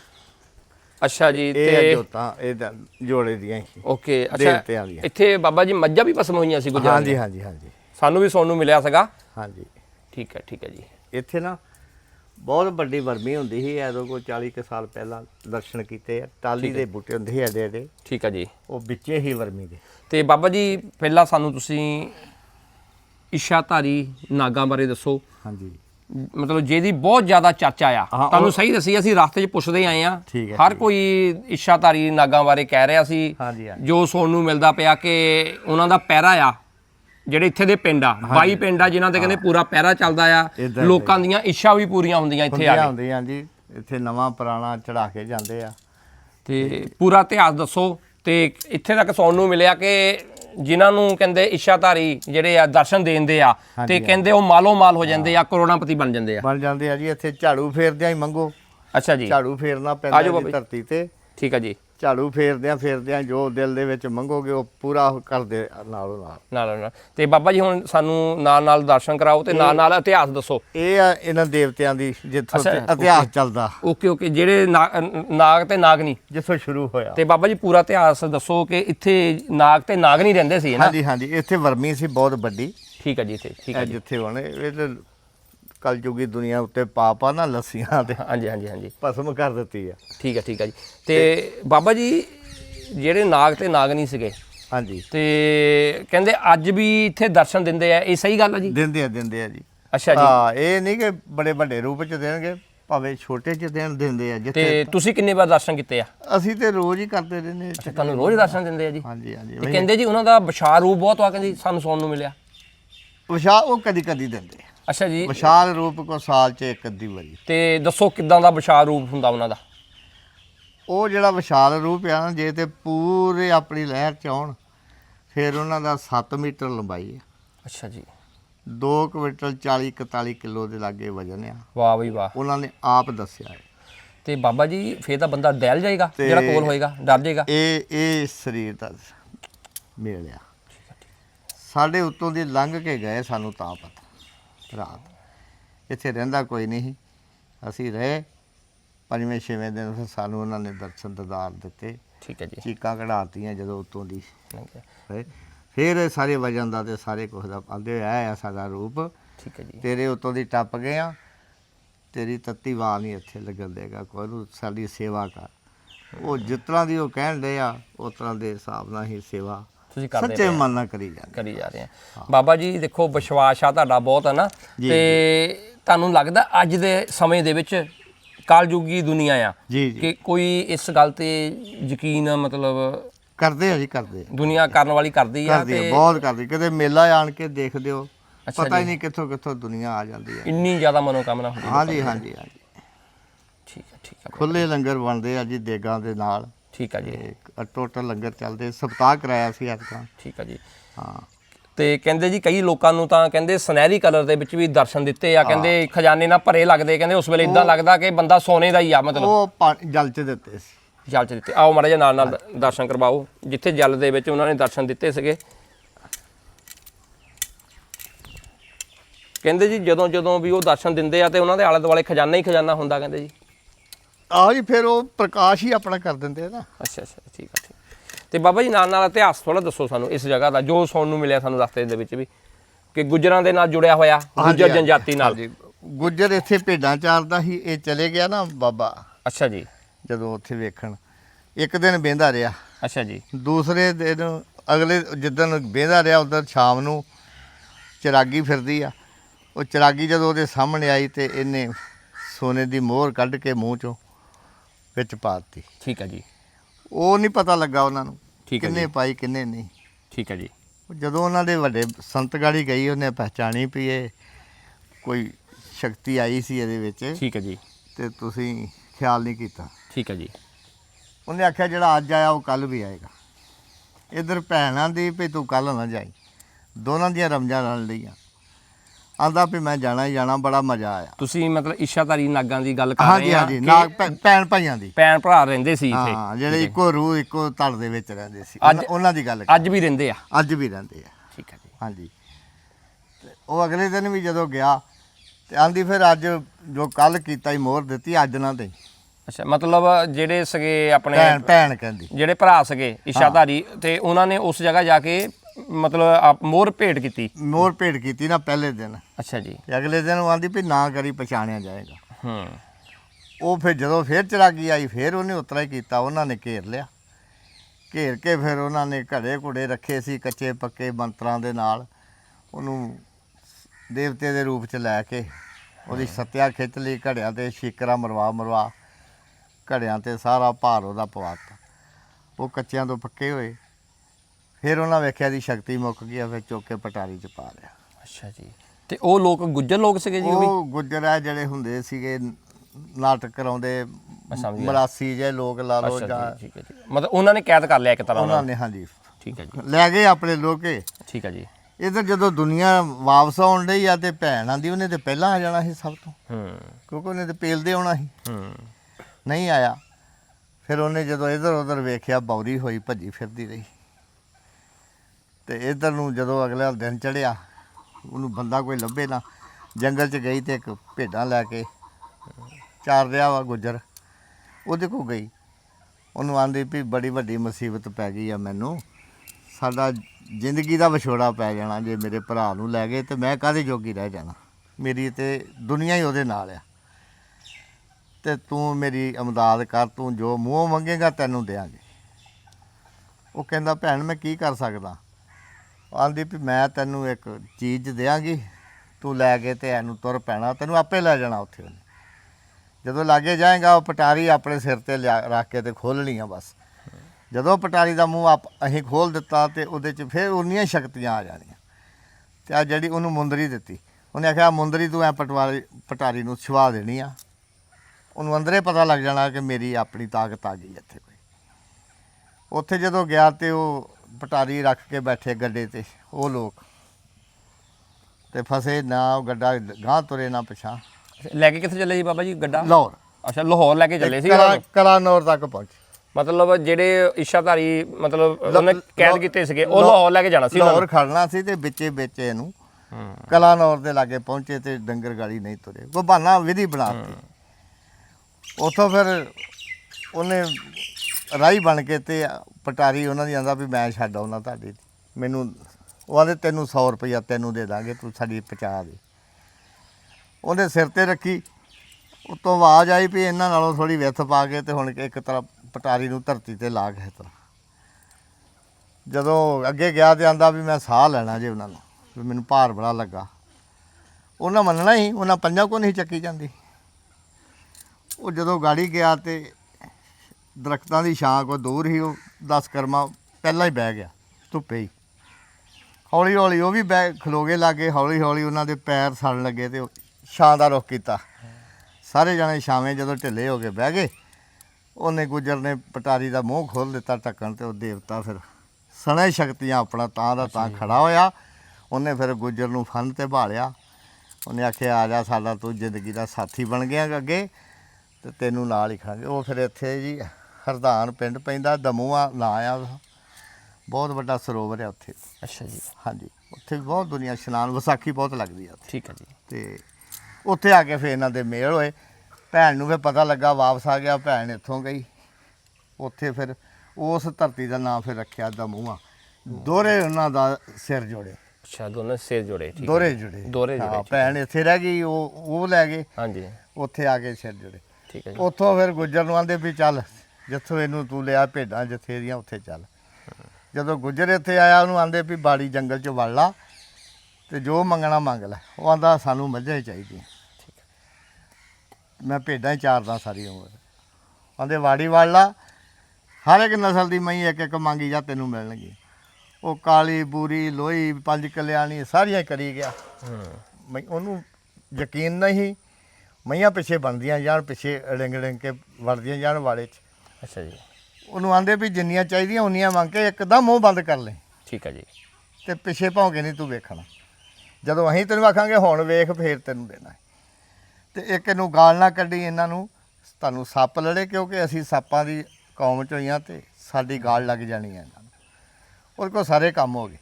ਅੱਛਾ ਜੀ ਇਹ ਤੇ ਜੋਤਾਂ ਇਹ ਤਾਂ ਜੋੜੇ ਦੀਆਂ ਸੀ ਓਕੇ ਅੱਛਾ ਦੇਵਤਿਆਂ ਦੀਆਂ। ਇੱਥੇ ਬਾਬਾ ਜੀ ਮੱਝਾਂ ਵੀ ਪਸਮ ਹੋਈਆਂ ਸੀ ਗੁਜਰਾਂ ਹਾਂਜੀ ਹਾਂਜੀ ਹਾਂਜੀ। ਸਾਨੂੰ ਵੀ ਸੁਣਨ ਨੂੰ ਮਿਲਿਆ ਸੀਗਾ। ਹਾਂਜੀ। ਠੀਕ ਹੈ ਠੀਕ ਹੈ ਜੀ। ਇੱਥੇ ਨਾ ਬਹੁਤ ਵੱਡੀ ਵਰਮੀ ਹੁੰਦੀ ਸੀ ਐਦੋਂ ਕੋ 40 ਕੁ ਸਾਲ ਪਹਿਲਾਂ ਦਰਸ਼ਨ ਕੀਤੇ ਆ। ਟਾਲੀ ਦੇ ਬੂਟੇ ਹੁੰਦੇ ਸੀ ਐਡੇ ਐਡੇ। ਠੀਕ ਹੈ ਜੀ। ਉਹ ਵਿੱਚੇ ਹੀ ਵਰਮੀ ਦੇ। ਤੇ ਬਾਬਾ ਜੀ ਪਹਿਲਾਂ ਸਾਨੂੰ ਤੁਸੀਂ ਇਸ਼ਾਧਾਰੀ ਨਾਗਾਂ ਬਾਰੇ ਦੱਸੋ। ਹਾਂਜੀ। ਮਤਲਬ ਜਿਹਦੀ ਬਹੁਤ ਜ਼ਿਆਦਾ ਚਰਚਾ ਆ। ਤੁਹਾਨੂੰ ਸਹੀ ਦੱਸੀ ਅਸੀਂ ਰਸਤੇ 'ਚ ਪੁੱਛਦੇ ਆਏ ਆ ਹਰ। ਕੋਈ ਇਸ਼ਾਧਾਰੀ ਨਾਗਾਂ ਬਾਰੇ ਕਹਿ ਰਿਹਾ ਸੀ। ਜੋ ਸੁਣਨ ਨੂੰ ਮਿਲਦਾ ਪਿਆ ਕਿ ਉਹਨਾਂ ਦਾ ਪਹਿਰਾ ਆ। ਜਿਹੜੇ ਇੱਥੇ ਦੇ ਪਿੰਡ ਆ 22 ਪਿੰਡ ਆ ਜਿਨ੍ਹਾਂ ਤੇ ਕਹਿੰਦੇ ਪੂਰਾ ਪਹਿਰਾ ਚੱਲਦਾ ਆ ਲੋਕਾਂ ਦੀਆਂ ਇੱਛਾ ਵੀ ਪੂਰੀਆਂ ਹੁੰਦੀਆਂ ਇੱਥੇ ਆ ਕੇ। ਹੁੰਦੀਆਂ ਜੀ ਇੱਥੇ ਨਵਾਂ ਪੁਰਾਣਾ ਚੜਾ ਕੇ ਜਾਂਦੇ ਆ। ਤੇ ਪੂਰਾ ਇਤਿਹਾਸ ਦੱਸੋ ਤੇ ਇੱਥੇ ਤੱਕ ਸੁਣਨ ਨੂੰ ਮਿਲਿਆ ਕਿ ਜਿਨ੍ਹਾਂ ਨੂੰ ਕਹਿੰਦੇ ਇੱਛਾਧਾਰੀ ਜਿਹੜੇ ਆ ਦਰਸ਼ਨ ਦੇਂਦੇ ਆ ਹਾਂਜੀ, ਤੇ ਕਹਿੰਦੇ ਉਹ ਮਾਲੋ ਮਾਲ ਹੋ ਜਾਂਦੇ ਆ ਕਰੋੜਾਪਤੀ ਬਣ ਜਾਂਦੇ ਆ। ਬਣ ਜਾਂਦੇ ਆ ਜੀ ਇੱਥੇ ਝਾੜੂ ਫੇਰਦਿਆਂ ਹੀ ਮੰਗੋ। ਅੱਛਾ ਜੀ। ਝਾੜੂ ਫੇਰਨਾ ਪੈਂਦਾ ਜੀ। ਧਰਤੀ ਤੇ। ਠੀਕ ਆ ਜੀ। ਝਾੜੂ ਫੇਰਦਿਆਂ ਫੇਰਦਿਆਂ ਜੋ ਦਿਲ ਦੇ ਵਿੱਚ ਮੰਗੋਗੇ ਉਹ ਪੂਰਾ ਕਰਦੇ ਨਾਲੋਂ ਨਾਲ। ਨਾਲ ਨਾਲ। ਤੇ ਬਾਬਾ ਜੀ ਹੁਣ ਸਾਨੂੰ ਨਾਲ ਨਾਲ ਦਰਸ਼ਨ ਕਰਾਓ ਤੇ ਨਾਲ ਨਾਲ ਇਤਿਹਾਸ ਦੱਸੋ। ਇਹ ਆ ਇਹਨਾਂ ਦੇਵਤਿਆਂ ਦੀ ਜਿੱਥੋਂ ਅੱਛਾ, ਤੇ ਇਤਿਹਾਸ ਚੱਲਦਾ। Okay okay. ਜਿਹੜੇ ਨਾ- ਨਾਗ ਤੇ ਨਾਗਨੀ। ਜਿੱਥੋਂ ਸ਼ੁਰੂ ਹੋਇਆ। ਤੇ ਬਾਬਾ ਜੀ ਪੂਰਾ ਇਤਿਹਾਸ ਦੱਸੋ ਕਿ ਇੱਥੇ ਨਾਗ ਤੇ ਨਾਗਨੀ ਰਹਿੰਦੇ ਸੀ ਨਾ? ਹਾਂਜੀ ਹਾਂਜੀ। ਇੱਥੇ ਵਰਮੀ ਸੀ ਬਹੁਤ ਵੱਡੀ। ਠੀਕ ਆ ਜੀ ਇੱਥੇ ਠੀਕ ਇਹ ਜੀ। ਜਿੱਥੇ ਹੁਣ ਇਹ ਤੇ ਕਲਯੁਗੀ ਦੁਨੀਆ ਉੱਤੇ ਪਾਪ ਆ ਨਾ ਲੱਸੀਆਂ ਤੇ। ਹਾਂਜੀ ਹਾਂਜੀ ਹਾਂਜੀ। ਭਸਮ ਕਰ ਦਿੱਤੀ ਆ। ਠੀਕ ਆ ਠੀਕ ਆ ਜੀ। ਤੇ ਬਾਬਾ ਜੀ ਜਿਹੜੇ ਨਾਗ ਤੇ ਨਾਗਨੀ ਸੀਗੇ ਹਾਂਜੀ। ਤੇ ਕਹਿੰਦੇ ਅੱਜ ਵੀ ਇੱਥੇ ਦਰਸ਼ਨ ਦਿੰਦੇ ਆ ਇਹ ਸਹੀ ਗੱਲ ਆ ਜੀ? ਦਿੰਦੇ ਆ ਦਿੰਦੇ ਆ ਜੀ। ਅੱਛਾ ਜੀ। ਹਾਂ ਇਹ ਨਹੀਂ ਕਿ ਬੜੇ ਵੱਡੇ ਰੂਪ ਚ ਦੇਣਗੇ ਭਾਵੇਂ ਛੋਟੇ ਚ ਦੇਣ ਦਿੰਦੇ ਆ ਜਿੱਥੇ ਤੇ ਤੁਸੀਂ ਕਿੰਨੇ ਵਾਰ ਦਰਸ਼ਨ ਕੀਤੇ ਆ? ਅਸੀਂ ਤੇ ਰੋਜ਼ ਹੀ ਕਰਦੇ ਰਹਿੰਦੇ ਤੇ ਤੁਹਾਨੂੰ ਰੋਜ਼ ਦਰਸ਼ਨ ਦਿੰਦੇ ਆ ਜੀ? ਹਾਂਜੀ ਹਾਂਜੀ। ਤੇ ਕਹਿੰਦੇ ਜੀ ਉਹਨਾਂ ਦਾ ਵਿਸ਼ਾਲ ਰੂਪ ਬਹੁਤ ਆ ਕਹਿੰਦੇ ਸਾਨੂੰ ਸੁਣਨ ਨੂੰ ਮਿਲਿਆ। ਵਿਸ਼ਾਲ ਉਹ ਕਦੀ ਕਦੀ ਦਿੰਦੇ। ਅੱਛਾ ਜੀ। ਵਿਸ਼ਾਲ ਰੂਪ ਕੋ ਸਾਲ ਚ ਇੱਕ ਅੱਧੀ ਵਾਰੀ। ਤੇ ਦੱਸੋ ਕਿਦਾਂ ਦਾ ਵਿਸ਼ਾਲ ਰੂਪ ਹੁੰਦਾ ਉਹਨਾਂ ਦਾ? ਉਹ ਜਿਹੜਾ ਵਿਸ਼ਾਲ ਰੂਪ ਆ ਨਾ ਜੇ ਤੇ ਪੂਰੇ ਆਪਣੀ ਲਹਿਰ ਚ ਆਉਣ ਫਿਰ ਉਹਨਾਂ ਦਾ 7 ਮੀਟਰ ਲੰਬਾਈ ਹੈ ਅੱਛਾ ਜੀ। 2 ਕੁਇੰਟਲ 40 41 ਕਿਲੋ ਦੇ ਲਾਗੇ ਵਜਨ ਆ। ਵਾਹ ਬਈ ਵਾਹ। ਉਹਨਾਂ ਨੇ ਆਪ ਦੱਸਿਆ ਹੈ। ਤੇ ਬਾਬਾ ਜੀ ਫੇਰ ਤਾਂ ਬੰਦਾ ਡੈਲ ਜਾਏਗਾ ਤੇ- ਜਿਹੜਾ ਕੋਲ ਹੋਏਗਾ ਡਰ ਜਾਏਗਾ। ਇਹ ਇਹ ਸਰੀਰ ਦਾ ਮੇਲ ਆ। ਸਾਡੇ ਉੱਤੋਂ ਦੀ ਲੰਘ ਕੇ ਗਏ ਸਾਨੂੰ ਤਾਂ ਪਤਾ। ਰਾਤ। ਇੱਥੇ ਰਹਿੰਦਾ ਕੋਈ ਨਹੀਂ। ਅਸੀਂ ਰਹੇ ਪੰਜਵੇਂ ਛੇਵੇਂ ਦਿਨ ਫਿਰ ਸਾਨੂੰ ਉਹਨਾਂ ਨੇ ਦਰਸ਼ਨ ਦਿਦਾਰ ਦਿੱਤੇ। ਠੀਕ ਹੈ ਜੀ। ਚੀਕਾਂ ਕਢਾਤੀਆਂ ਜਦੋਂ ਉੱਤੋਂ ਦੀ। ਫਿਰ ਇਹ ਸਾਰੇ ਵਜਨ ਦਾ ਤੇ ਸਾਰੇ ਕੁਝ ਦਾ ਆਂਦੇ ਆ ਸਾਡਾ ਰੂਪ। ਠੀਕ ਹੈ ਜੀ। ਤੇਰੇ ਉੱਤੋਂ ਦੀ ਟੱਪ ਗਏ ਆ। ਤੇਰੀ ਤੱਤੀ ਵਾਲ ਨਹੀਂ ਇੱਥੇ ਲੱਗਣ ਦੇਗਾ। ਕੋਈ ਨੂੰ ਸਾਡੀ ਸੇਵਾ ਕਰ। ਉਹ ਜਿਸ ਤਰ੍ਹਾਂ ਦੀ ਉਹ ਕਹਿਣ ਦੇ ਆ ਉਸ ਤਰ੍ਹਾਂ ਦੇ ਹਿਸਾਬ ਨਾਲ ਹੀ ਸੇਵਾ ਤੁਸੀਂ ਕਰਦੇ ਸੱਚੇ। ਮਨ ਨਾਲ ਕਰੀ ਜਾਂਦੇ ਕਰੀ ਜਾ ਰਹੇ ਆ। ਬਾਬਾ ਜੀ ਦੇਖੋ ਵਿਸ਼ਵਾਸ ਆ ਤੁਹਾਡਾ ਬਹੁਤ ਹੈ ਨਾ। ਤੇ ਤੁਹਾਨੂੰ ਲੱਗਦਾ ਅੱਜ ਦੇ ਸਮੇਂ ਦੇ ਵਿੱਚ ਕਲਯੁਗੀ ਦੁਨੀਆ ਆ? ਕਿ ਕੋਈ ਇਸ ਗੱਲ ਤੇ ਯਕੀਨ ਮਤਲਬ ਕਰਦੇ ਆ ਜੀ ਕਰਦੇ ਆ। ਦੁਨੀਆ ਕਰਨ ਵਾਲੀ ਕਰਦੀ ਆ ਤੇ ਬਹੁਤ ਕਰਦੇ। ਕਦੇ ਮੇਲਾ ਆਣ ਕੇ ਦੇਖਦੇ ਹੋ ਅੱਛਾ ਪਤਾ ਹੀ। ਨਹੀਂ ਕਿੱਥੋਂ ਕਿੱਥੋਂ ਦੁਨੀਆ ਆ ਜਾਂਦੀ ਹੈ ਇੰਨੀ ਜ਼ਿਆਦਾ ਮਨੋਕਾਮਨਾ ਹੁੰਦੀ ਹੈ ਹਾਂਜੀ ਹਾਂਜੀ ਹਾਂਜੀ। ਠੀਕ ਹੈ ਠੀਕ ਹੈ ਖੁੱਲੇ ਲੰਗਰ ਬਣਦੇ ਆ ਜੀ ਦੇਗਾਂ ਦੇ ਨਾਲ। ਠੀਕ ਹੈ ਜੀ। ਟੋਟਲ ਲੰਗਰ ਚੱਲਦੇ ਸਪਤਾਹ ਕਰਾਇਆ ਸੀ ਅੱਜ ਤਾਂ। ਠੀਕ ਹੈ ਜੀ। ਹਾਂ। ਤੇ ਕਹਿੰਦੇ ਜੀ ਕਈ ਲੋਕਾਂ ਨੂੰ ਤਾਂ ਕਹਿੰਦੇ ਸੁਨਹਿਰੀ ਕਲਰ ਦੇ ਵਿੱਚ ਵੀ ਦਰਸ਼ਨ ਦਿੱਤੇ ਆ ਕਹਿੰਦੇ ਖਜ਼ਾਨੇ ਨਾਲ ਭਰੇ ਲੱਗਦੇ ਕਹਿੰਦੇ ਉਸ ਵੇਲੇ ਇਦਾਂ ਲੱਗਦਾ ਕਿ ਬੰਦਾ ਸੋਨੇ ਦਾ ਹੀ ਆ ਮਤਲਬ। ਉਹ ਜਲ ਚ ਦਿੱਤੇ ਸੀ। ਜਲ ਚ ਦਿੱਤੇ। ਆਓ ਮਾੜਾ ਜਿਹਾ ਨਾਲ ਨਾਲ ਦਰਸ਼ਨ ਕਰਵਾਓ। ਜਿੱਥੇ ਜਲ ਦੇ ਵਿੱਚ ਉਹਨਾਂ ਨੇ ਦਰਸ਼ਨ ਦਿੱਤੇ ਸੀਗੇ। ਕਹਿੰਦੇ ਜੀ ਜਦੋਂ ਜਦੋਂ ਵੀ ਉਹ ਦਰਸ਼ਨ ਦਿੰਦੇ ਆ ਤੇ ਉਹਨਾਂ ਦੇ ਆਲੇ ਦੁਆਲੇ ਖਜ਼ਾਨਾ ਹੀ ਖਜ਼ਾਨਾ ਹੁੰਦਾ ਕਹਿੰਦੇ ਜੀ। ਆਹੋ ਜੀ ਫਿਰ ਉਹ ਪ੍ਰਕਾਸ਼ ਹੀ ਆਪਣਾ ਕਰ ਦਿੰਦੇ ਆ ਨਾ। ਅੱਛਾ ਅੱਛਾ ਠੀਕ ਆ ਠੀਕ। ਤੇ ਬਾਬਾ ਜੀ ਨਾਲ ਨਾਲ ਇਤਿਹਾਸ ਥੋੜਾ ਦੱਸੋ ਸਾਨੂੰ ਇਸ ਜਗ੍ਹਾ ਦਾ ਜੋ ਸੁਣਨ ਨੂੰ ਮਿਲਿਆ ਸਾਨੂੰ ਰਸਤੇ ਦੇ ਵਿੱਚ ਵੀ ਕਿ ਗੁੱਜਰਾਂ ਦੇ ਨਾਲ ਜੁੜਿਆ ਹੋਇਆ ਗੁੱਜਰ ਜਨਜਾਤੀ ਨਾਲ। ਹਾਂਜੀ। ਗੁੱਜਰ ਇੱਥੇ ਭੇਡਾਂ ਚਾਰਦਾ ਸੀ ਇਹ ਚਲੇ ਗਿਆ ਨਾ ਬਾਬਾ ਅੱਛਾ ਜੀ। ਜਦੋਂ ਉੱਥੇ ਵੇਖਣ। ਇੱਕ ਦਿਨ ਬਹਿੰਦਾ ਰਿਹਾ। ਅੱਛਾ ਜੀ। ਦੂਸਰੇ ਦਿਨ ਅਗਲੇ ਜਿੱਦਣ ਬਹਿੰਦਾ ਰਿਹਾ ਉਦੋਂ ਸ਼ਾਮ ਨੂੰ ਚਿਰਾਗੀ ਫਿਰਦੀ ਆ। ਉਹ ਚਿਰਾਗੀ ਜਦੋਂ ਉਹਦੇ ਸਾਹਮਣੇ ਆਈ ਤੇ ਇਹਨੇ ਸੋਨੇ ਦੀ ਮੋਹਰ ਕੱਢ ਕੇ ਮੂੰਹ ਚੋਂ ਵਿੱਚ ਪਾ ਦਿੱਤੀ ਠੀਕ ਹੈ ਜੀ। ਉਹ ਨਹੀਂ ਪਤਾ ਲੱਗਾ ਉਹਨਾਂ ਨੂੰ ਠੀਕ ਹੈ ਕਿੰਨੇ ਪਾਈ ਕਿੰਨੇ ਨਹੀਂ। ਠੀਕ ਹੈ ਜੀ। ਉਹ ਜਦੋਂ ਉਹਨਾਂ ਦੇ ਵੱਡੇ ਸੰਤ ਗਾੜੀ ਗਈ ਉਹਨੇ ਪਹਿਚਾਣੀ ਵੀ ਇਹ ਕੋਈ ਸ਼ਕਤੀ ਆਈ ਸੀ ਇਹਦੇ ਵਿੱਚ। ਠੀਕ ਹੈ ਜੀ। ਤੇ ਤੁਸੀਂ ਖਿਆਲ ਨਹੀਂ ਕੀਤਾ। ਠੀਕ ਹੈ ਜੀ। ਉਹਨੇ ਆਖਿਆ ਜਿਹੜਾ ਅੱਜ ਆਇਆ ਉਹ ਕੱਲ ਵੀ ਆਏਗਾ। ਇਧਰ ਭੈਣਾਂ ਦੀ ਵੀ ਤੂੰ ਕੱਲ ਨਾ ਜਾਈ। ਦੋਨਾਂ ਦੀਆਂ ਰਮਜਾਂ ਰਲ ਲਈਆਂ। ਆਂਦਾ ਵੀ ਮੈਂ ਜਾਣਾ ਹੀ ਜਾਣਾ ਬੜਾ ਮਜ਼ਾ ਆਇਆ। ਤੁਸੀਂ ਮਤਲਬ ਇਸ਼ਾਧਾਰੀ ਨਾਗਾਂ ਦੀ ਗੱਲ ਕਰ ਹਾਂਜੀ ਰਹੇ ਆ ਹਾਂਜੀ ਨਾਗ ਭੈ- ਭੈਣ ਭਾਈਆਂ ਦੀ। ਭੈਣ ਭਰਾ ਰਹਿੰਦੇ ਸੀ ਇੱਥੇ। ਹਾਂ ਜਿਹੜੇ ਇੱਕੋ ਰੂਹ ਇੱਕੋ ਧੜ ਦੇ ਵਿੱਚ ਰਹਿੰਦੇ ਸੀ। ਅੱਜ- ਉਹਨਾਂ- ਉਹਨਾਂ ਦੀ ਗੱਲ ਕਰ- ਅੱਜ ਵੀ ਰਹਿੰਦੇ ਆ। ਅੱਜ ਵੀ ਰਹਿੰਦੇ ਆ। ਠੀਕ ਹੈ ਜੀ। ਹਾਂਜੀ। ਤੇ ਉਹ ਅਗਲੇ ਦਿਨ ਵੀ ਜਦੋਂ ਗਿਆ ਤੇ ਆਂਦੀ ਫਿਰ ਅੱਜ ਜੋ ਕੱਲ ਕੀਤਾ ਹੀ ਮੋਹਰ ਦਿੱਤੀ ਅੱਜ ਨਾ ਦੇ ਅੱਛਾ ਮਤਲਬ ਜਿਹੜੇ ਸਗੇ ਆਪਣੇ ਭੈਣ ਭੈਣ ਕਹਿੰਦੀ। ਜਿਹੜੇ ਭਰਾ ਸਗੇ ਇਸ਼ਾਧਾਰੀ ਤੇ ਉਹਨਾਂ ਨੇ ਉਸ ਜਗ੍ਹਾ ਜਾ ਕੇ ਮਤਲਬ ਆਪ ਮੋਹਰ ਭੇਟ ਕੀਤੀ? ਮੋਹਰ ਭੇਟ ਕੀਤੀ ਨਾ ਪਹਿਲੇ ਦਿਨ। ਅੱਛਾ ਜੀ। ਤੇ ਅਗਲੇ ਦਿਨ ਉਹ ਆਂਦੀ ਵੀ ਨਾ ਕਰੀ ਪਛਾਣਿਆ ਜਾਏਗਾ। ਹੂੰ। ਉਹ ਫਿਰ ਜਦੋਂ ਫਿਰ ਚਰਾਗੀ ਆਈ ਫਿਰ ਉਹਨੇ ਉਤਰਾ ਹੀ ਕੀਤਾ ਉਹਨਾਂ ਨੇ ਘੇਰ ਲਿਆ। ਘੇਰ ਕੇ ਫਿਰ ਉਹਨਾਂ ਨੇ ਘੜੇ ਘੁੜੇ ਰੱਖੇ ਸੀ ਕੱਚੇ ਪੱਕੇ ਮੰਤਰਾਂ ਦੇ ਨਾਲ। ਉਹਨੂੰ ਦੇਵਤੇ ਦੇ ਰੂਪ ਚ ਲੈ ਕੇ ਉਹਦੀ ਸੱਤਿਆ ਖਿੱਚ ਲਈ ਘੜਿਆਂ ਤੇ ਸ਼ਿਕਰਾ ਮਰਵਾ ਮਰਵਾ ਘੜਿਆਂ ਤੇ ਸਾਰਾ ਭਾਰ ਉਹਦਾ ਪਵਾਤਾ ਉਹ ਕੱਚਿਆਂ ਤੋਂ ਪੱਕੇ ਹੋਏ। ਫਿਰ ਉਹਨਾਂ ਵੇਖਿਆ ਦੀ ਸ਼ਕਤੀ ਮੁੱਕ ਗਈ ਆ, ਫਿਰ ਚੁੱਕ ਕੇ ਪਟਾਰੀ ਚ ਪਾ ਲਿਆ। ਅੱਛਾ ਜੀ। ਤੇ ਉਹ ਲੋਕ ਗੁੱਜਰ ਲੋਕ ਸੀਗੇ ਜੀ ਉਹ ਵੀ? ਉਹ ਗੁੱਜਰ ਆ ਜਿਹੜੇ ਹੁੰਦੇ ਸੀਗੇ ਨਾਟਕ ਕਰਾਉਂਦੇ ਸਮਝ ਗਿਆ। ਮਰਾਸੀ ਜੇ ਲੋਕ ਲਾ ਅੱਛਾ ਜਾਂ ਜੀ ਠੀਕ ਹੈ ਜੀ। ਮਤਲਬ ਉਹਨਾਂ ਨੇ ਕੈਦ ਕਰ ਲਿਆ ਇੱਕ ਤਰ੍ਹਾਂ ਉਹਨਾਂ ਨਾਲ? ਨੇ ਹਾਂਜੀ। ਠੀਕ ਹੈ ਜੀ। ਲੈ ਗਏ ਆਪਣੇ ਲੋਕੇ। ਠੀਕ ਹੈ ਜੀ। ਇਧਰ ਜਦੋਂ ਦੁਨੀਆ ਵਾਪਸ ਆਉਣ ਡਈ ਆ ਤੇ ਭੈਣ ਆਂਦੀ ਉਹਨੇ ਤੇ ਪਹਿਲਾਂ ਆ ਜਾਣਾ ਸੀ ਸਭ ਤੋਂ। ਹੂੰ। ਕਿਉਂਕਿ ਉਹਨੇ ਤੇ ਪੇਲਦੇ ਆਉਣਾ ਸੀ। ਹੂੰ। ਨਹੀਂ ਆਇਆ। ਫਿਰ ਉਹਨੇ ਜਦੋਂ ਇਧਰ ਉਧਰ ਵੇਖਿਆ ਬੌਰੀ ਹੋਈ ਭੱਜੀ ਫਿਰਦੀ ਰਹੀ। ਤੇ ਇਧਰ ਨੂੰ ਜਦੋਂ ਅਗਲਾ ਦਿਨ ਚੜਿਆ ਉਹਨੂੰ ਬੰਦਾ ਕੋਈ ਲੱਭੇ ਨਾ, ਜੰਗਲ 'ਚ ਗਈ ਤੇ ਇੱਕ ਭੇਡਾਂ ਲੈ ਕੇ, ਚਾਰ ਰਿਹਾ ਵਾ ਗੁੱਜਰ, ਉਹਦੇ ਕੋਲ ਗਈ। ਉਹਨੂੰ ਆਂਦੀ ਵੀ ਬੜੀ ਵੱਡੀ ਮੁਸੀਬਤ ਪੈ ਗਈ ਆ ਮੈਨੂੰ, ਸਾਡਾ ਜ਼ਿੰਦਗੀ ਦਾ ਵਿਛੋੜਾ ਪੈ ਜਾਣਾ ਜੇ ਮੇਰੇ ਭਰਾ ਨੂੰ ਲੈ ਗਏ ਤੇ ਮੈਂ ਕਾਹਦੇ ਜੋਗੀ ਰਹਿ ਜਾਣਾ? ਮੇਰੀ ਤੇ ਦੁਨੀਆ ਹੀ ਉਹਦੇ ਨਾਲ ਆ। ਤੇ ਤੂੰ ਮੇਰੀ ਅਮਦਾਦ ਕਰ, ਤੂੰ ਜੋ ਮੂੰਹ ਮੰਗੇਗਾ ਤੈਨੂੰ ਦੇਾਂਗੇ ਉਹ ਕਹਿੰਦਾ, ਭੈਣ, ਮੈਂ ਕੀ ਕਰ ਸਕਦਾ? ਆਂਦੀ ਵੀ ਮੈਂ ਤੈਨੂੰ ਇੱਕ ਚੀਜ਼ ਦੇਾਂਗੀ ਤੂੰ ਲੈ ਕੇ ਤੇ ਇਹਨੂੰ ਤੁਰ ਪੈਣਾ, ਤੈਨੂੰ ਆਪੇ ਲੈ ਜਾਣਾ ਉੱਥੇ ਉਹਨੇ। ਜਦੋਂ ਲਾਗੇ ਜਾਏਗਾ, ਉਹ ਪਟਾਰੀ ਆਪਣੇ ਸਿਰ ਤੇ ਲਿਆ ਰੱਖ ਕੇ ਤੇ ਖੋਲਣੀ ਆ ਬਸ। ਜਦੋਂ ਪਟਾਰੀ ਦਾ ਮੂੰਹ ਆਪ ਅਸੀਂ ਖੋਲ ਦਿੱਤਾ ਤੇ ਉਹਦੇ 'ਚ ਫਿਰ ਉਨੀਆਂ ਸ਼ਕਤੀਆਂ ਆ ਜਾਣੀਆਂ। ਤੇ ਆ ਜਿਹੜੀ ਉਹਨੂੰ ਮੁੰਦਰੀ ਦਿੱਤੀ, ਉਹਨੇ ਆਖਿਆ ਮੁੰਦਰੀ ਤੂੰ ਐ ਪਟਵਾਰੀ, ਪਟਾਰੀ ਨੂੰ ਛਵਾ ਦੇਣੀ ਆ। ਉਹਨੂੰ ਅੰਦਰੇ ਪਤਾ ਲੱਗ ਜਾਣਾ ਕਿ ਮੇਰੀ ਆਪਣੀ ਤਾਕਤ ਆ ਗਈ ਇੱਥੇ ਕੋਈ। ਉੱਥੇ ਜਦੋਂ ਗਿਆ ਤੇ ਉਹ ਪਟਾਰੀ ਰੱਖ ਕੇ ਬੈਠੇ ਗੱਡੇ ਤੇ ਉਹ ਲੋਕ। ਤੇ ਫਸੇ ਨਾ ਉਹ ਗੱਡਾ ਗਾਂ ਤੁਰੇ ਨਾ ਪਛਾਂ ਲੈ ਕੇ ਕਿੱਥੇ ਚੱਲੇ ਜੀ ਬਾਬਾ ਜੀ ਗੱਡਾ? ਲਾਹੌਰ। ਅੱਛਾ ਲਾਹੌਰ ਲੈ ਕੇ ਚੱਲੇ ਸੀ ਕਲਾ ਨੂੰ। ਕਲਾਨੌਰ ਤੱਕ ਪਹੁੰਚੇ। ਮਤਲਬ ਜਿਹੜੇ ਇਸ਼ਾਧਾਰੀ ਮਤਲਬ ਉਹਨੇ ਕੈਦ ਕੀਤੇ ਸੀਗੇ ਉਹ ਲਾਹੌਰ ਲੈ ਕੇ ਜਾਣਾ ਸੀ ਲਾਹੌਰ ਨੂੰ? ਖੜਨਾ ਸੀ ਤੇ ਵਿੱਚੇ ਵਿੱਚ ਇਹਨੂੰ ਹੂੰ। ਕਲਾਨੌਰ ਦੇ ਲਾਗੇ ਪਹੁੰਚੇ ਤੇ ਡੰਗਰ ਗਾੜੀ ਨਹੀਂ ਤੁਰੇ। ਉਹ ਬਹਾਨਾ ਵਿਧੀ ਬਣਾਤੀ। ਉਥੋਂ ਫਿਰ ਉਹਨੇ ਰਾਈ ਬਣ ਕੇ ਤੇ ਪਟਾਰੀ ਉਹਨਾਂ ਦੀ ਆਂਦਾ ਵੀ ਮੈਂ ਛੱਡ ਆਉਣਾ ਤੁਹਾਡੀ ਮੈਨੂੰ ਉਹ ਆਂਦੇ, ਤੈਨੂੰ 100 ਰੁਪਇਆ ਤੈਨੂੰ ਦੇ ਦਾਂਗੇ, ਤੂੰ ਸਾਡੀ ਪਹੁੰਚਾ ਦੇ। ਉਹਨੇ ਸਿਰ ਤੇ ਰੱਖੀ। ਉਤੋਂ ਆਵਾਜ਼ ਆਈ ਵੀ ਇਹਨਾਂ ਨਾਲੋਂ ਥੋੜੀ ਵਿੱਥ ਪਾ ਕੇ ਤੇ ਹੁਣ ਇੱਕ ਤਰ੍ਹਾਂ ਪਟਾਰੀ ਨੂੰ ਧਰਤੀ ਤੇ ਲਾ ਕੇ ਇਸ ਤਰ੍ਹਾਂ। ਜਦੋਂ ਅੱਗੇ ਗਿਆ ਤੇ ਆਂਦਾ ਵੀ ਮੈਂ ਸਾਹ ਲੈਣਾ ਜੇ ਉਹਨਾਂ ਨੂੰ, ਵੀ ਮੈਨੂੰ ਭਾਰ ਬੜਾ ਲੱਗਾ। ਉਹਨਾਂ ਮੰਨਣਾ ਹੀ, ਉਹਨਾਂ ਪੰਜਾਂ ਕੋ ਨਹੀਂ ਚੱਕੀ ਜਾਂਦੀ। ਉਹ ਜਦੋਂ ਗਾੜੀ ਗਿਆ ਤੇ ਦਰਖਤਾਂ ਦੀ ਛਾਂ ਕੋ ਦੂਰ ਹੀ ਉਹ 10 ਕਰਮਾ ਪਹਿਲਾਂ ਹੀ ਬਹਿ ਗਿਆ ਧੁੱਪੇ ਹੀ। ਹੌਲੀ ਹੌਲੀ ਉਹ ਵੀ ਬਹਿ ਖਲੋਗੇ ਲਾਗੇ ਹੌਲੀ ਹੌਲੀ ਉਹਨਾਂ ਦੇ ਪੈਰ ਸੜਨ ਲੱਗੇ ਤੇ ਉਹ ਛਾਂ ਦਾ ਰੁਖ ਕੀਤਾ। ਸਾਰੇ ਜਣੇ ਛਾਵੇਂ ਜਦੋਂ ਢਿੱਲੇ ਹੋ ਕੇ ਬਹਿ ਗਏ ਉਹਨੇ ਗੁੱਜਰ ਨੇ ਪਟਾਰੀ ਦਾ ਮੂੰਹ ਖੋਲ ਦਿੱਤਾ ਢੱਕਣ ਤੇ ਉਹ ਦੇਵਤਾ ਫਿਰ ਸਣੇ ਸ਼ਕਤੀਆਂ ਆਪਣਾ ਤਾਂ ਦਾ ਤਾਂ ਖੜਾ ਹੋਇਆ। ਉਹਨੇ ਫਿਰ ਗੁੱਜਰ ਨੂੰ ਫਨ ਤੇ ਭਾਲਿਆ। ਉਹਨੇ ਆਖਿਆ ਆ ਜਾ ਸਾਡਾ ਤੂੰ ਜ਼ਿੰਦਗੀ ਦਾ ਸਾਥੀ ਬਣ ਗਿਆ ਅੱਗੇ ਤੇ ਤੈਨੂੰ ਨਾਲ ਹੀ ਖਾਂਗੇ ਉਹ ਫਿਰ ਇੱਥੇ ਜੀ ਹਰਦਾਨ ਪਿੰਡ ਪੈਂਦਾ ਦਮੂਆ ਨਾਂ ਆ। ਬਹੁਤ ਵੱਡਾ ਸਰੋਵਰ ਹੈ ਉੱਥੇ। ਅੱਛਾ ਜੀ। ਹਾਂਜੀ ਉੱਥੇ ਵੀ ਬਹੁਤ ਦੁਨੀਆ ਇਸ਼ਨਾਨ ਵਿਸਾਖੀ ਬਹੁਤ ਲੱਗਦੀ ਆ ਉੱਥੇ। ਠੀਕ ਹੈ ਜੀ। ਤੇ ਉੱਥੇ ਆ ਕੇ ਫਿਰ ਇਹਨਾਂ ਦੇ ਮੇਲ ਹੋਏ। ਭੈਣ ਨੂੰ ਫਿਰ ਪਤਾ ਲੱਗਾ ਵਾਪਸ ਆ ਗਿਆ ਭੈਣ ਇੱਥੋਂ ਗਈ। ਉੱਥੇ ਫਿਰ ਉਸ ਧਰਤੀ ਦਾ ਨਾਮ ਫਿਰ ਰੱਖਿਆ ਦਮੂਆ। ਦੋਰੇ ਉਹਨਾਂ ਦਾ ਸਿਰ ਜੋੜੇ। ਅੱਛਾ ਦੋਨੇ ਸਿਰ ਜੁੜੇ ਠੀਕ। ਦੋਰੇ ਜੁੜੇ। ਦੋਹਰੇ ਜੁੜੇ, ਹਾਂ, ਭੈਣ ਇੱਥੇ ਰਹਿ ਗਈ ਉਹ ਉਹ ਲੈ ਗਏ। ਹਾਂਜੀ। ਉੱਥੇ ਆ ਕੇ ਸਿਰ ਜੁੜੇ। ਠੀਕ ਹੈ ਜੀ। ਉੱਥੋਂ ਫਿਰ ਗੁੱਜਰ ਨੂੰ ਆਂਦੇ ਵੀ ਚੱਲ ਜਿੱਥੋਂ ਇਹਨੂੰ ਤੂੰ ਲਿਆ ਭੇਡਾਂ ਜਿੱਥੇ ਦੀਆਂ ਉੱਥੇ ਚੱਲ। ਜਦੋਂ ਗੁੱਜਰ ਇੱਥੇ ਆਇਆ, ਉਹਨੂੰ ਆਂਦੇ ਵੀ ਬਾੜੀ ਜੰਗਲ 'ਚ ਵੜ ਲਾ ਤੇ ਜੋ ਮੰਗਣਾ ਮੰਗ ਲੈ। ਉਹ ਆਂਦਾ, ਸਾਨੂੰ ਮੱਝਾਂ ਹੀ ਚਾਹੀਦੀਆਂ। ਮੈਂ ਭੇਡਾਂ ਹੀ ਚਾਰਦਾ ਸਾਰੀ ਉਮਰ। ਆਂਦੇ, ਵਾੜੀ ਵੜ ਲਾ। ਹਰ ਇੱਕ ਨਸਲ ਦੀ ਮਈ ਇੱਕ ਇੱਕ ਮੰਗੀ ਜਾ ਤੈਨੂੰ ਮਿਲਣਗੀ। ਉਹ ਕਾਲੀ, ਬੂਰੀ, ਲੋਹੀ, ਪੰਜ ਕਲਿਆਣੀ, ਸਾਰੀਆਂ ਕਰੀ ਗਿਆ। ਮੈਂ ਉਹਨੂੰ ਯਕੀਨ ਨਹੀਂ ਮਈਆਂ ਪਿੱਛੇ ਬਣਦੀਆਂ ਜਾਣ, ਪਿੱਛੇ ਡਿੰਗ ਡਿੰਗ ਕੇ ਵੜਦੀਆਂ ਜਾਣ ਵਾਲੇ 'ਚ। ਅੱਛਾ ਜੀ। ਉਹਨੂੰ ਆਂਦੇ ਵੀ ਜਿੰਨੀਆਂ ਚਾਹੀਦੀਆਂ ਉਨੀਆਂ ਮੰਗ ਕੇ ਇੱਕਦਮ ਮੂੰਹ ਬੰਦ ਕਰ ਲੈ। ਠੀਕ ਹੈ ਜੀ। ਤੇ ਪਿੱਛੇ ਭੌਂਕੇ ਨਹੀਂ ਤੂੰ ਵੇਖਣਾ। ਜਦੋਂ ਅਸੀਂ ਤੈਨੂੰ ਆਖਾਂਗੇ ਹੁਣ ਵੇਖ ਫੇਰ ਤੈਨੂੰ ਦੇਣਾ। ਹੈ। ਤੇ ਇੱਕ ਇਹਨੂੰ ਗਾਲ ਨਾ ਕੱਢੀ ਇਹਨਾਂ ਨੂੰ ਤੁਹਾਨੂੰ ਸੱਪ ਲੜੇ ਕਿਉਂਕਿ ਅਸੀਂ ਸੱਪਾਂ ਦੀ ਕੌਮ ਚ ਹੋਈਆਂ ਤੇ ਸਾਡੀ ਗਾਲ ਲੱਗ ਜਾਣੀ ਹੈ ਇਹਨਾਂ ਨੂੰ। ਉਹਦੇ ਕੋਲ ਸਾਰੇ ਕੰਮ ਹੋ ਗਏ।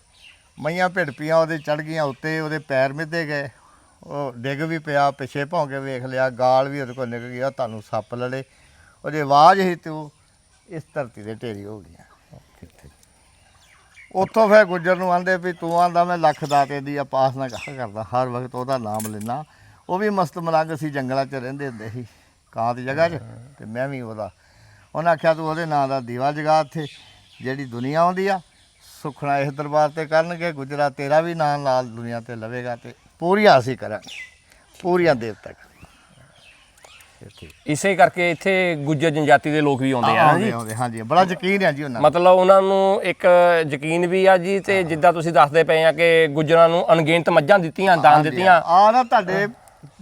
ਮਈਆਂ ਭਿੜਪੀਆਂ ਉਹਦੇ ਚੜ ਗਈਆਂ ਉੱਤੇ ਉਹਦੇ ਪੈਰ ਮਿੱਧੇ ਗਏ। ਉਹ ਡਿੱਗ ਵੀ ਪਿਆ ਪਿੱਛੇ ਭੌਂਕੇ ਵੇਖ ਲਿਆ ਗਾਲ ਵੀ ਉਹਦੇ ਕੋਲ ਨਿਕਲ ਗਿਆ ਤੁਹਾਨੂੰ ਸੱਪ ਲੜੇ। ਉਹਦੀ ਆਵਾਜ਼ ਹੀ ਤੂੰ ਇਸ ਧਰਤੀ ਦੇ ਢੇਰੀ ਹੋ ਗਈਆਂ। ਉੱਥੋਂ ਫਿਰ ਗੁੱਜਰ ਨੂੰ ਆਂਦੇ ਵੀ ਤੂੰ ਆਂਦਾ ਮੈਂ ਲੱਖ ਦਾਤੇ ਦੀ ਆਪਾਸ ਨਾ ਕਹਾ ਕਰਦਾ, ਹਰ ਵਕਤ ਉਹਦਾ ਨਾਮ ਲੈਣਾ ਉਹ ਵੀ ਮਸਤ ਮਲੰਗ ਸੀ, ਜੰਗਲਾਂ 'ਚ ਰਹਿੰਦੇ ਹੁੰਦੇ ਸੀ ਕਾਂ ਦੀ ਜਗ੍ਹਾ 'ਚ, ਤੇ ਮੈਂ ਵੀ ਉਹਦਾ। ਉਹਨਾਂ ਆਖਿਆ ਤੂੰ ਉਹਦੇ ਨਾਂ ਦਾ ਦੀਵਾ ਜਗਾ ਇੱਥੇ ਜਿਹੜੀ ਦੁਨੀਆ ਆਉਂਦੀ ਆ ਸੁਖਣਾ ਇਸ ਦਰਬਾਰ ਤੇ ਕਰਨਗੇ, ਗੁਜਰਾ ਤੇਰਾ ਵੀ ਨਾਂ ਨਾਲ ਦੁਨੀਆ ਤੇ ਲਵੇਗਾ ਤੇ ਪੂਰੀਆਂ ਅਸੀਂ ਕਰਾਂਗੇ, ਪੂਰੀਆਂ ਦੇਵ ਤੱਕ ਇਸੇ ਕਰਕੇ ਇੱਥੇ ਗੁੱਜਰ ਜਨਜਾਤੀ ਦੇ ਲੋਕ ਵੀ ਆਉਂਦੇ ਆ। ਜੀ ਆਉਂਦੇ ਹਾਂਜੀ। ਬੜਾ ਯਕੀਨ ਹੈ ਜੀ ਉਹਨਾਂ ਨੂੰ। ਮਤਲਬ ਉਹਨਾਂ ਨੂੰ ਇੱਕ ਯਕੀਨ ਵੀ ਆ ਜੀ ਤੇ ਜਿੱਦਾਂ ਤੁਸੀਂ ਦੱਸਦੇ ਪਏ ਆ ਕਿ ਗੁੱਜਰਾਂ ਨੂੰ ਅਣਗਿਣਤ ਮੱਝਾਂ ਦਿੱਤੀਆਂ ਦਾਨ ਦਿੱਤੀਆਂ। ਆ ਨਾ ਤੁਹਾਡੇ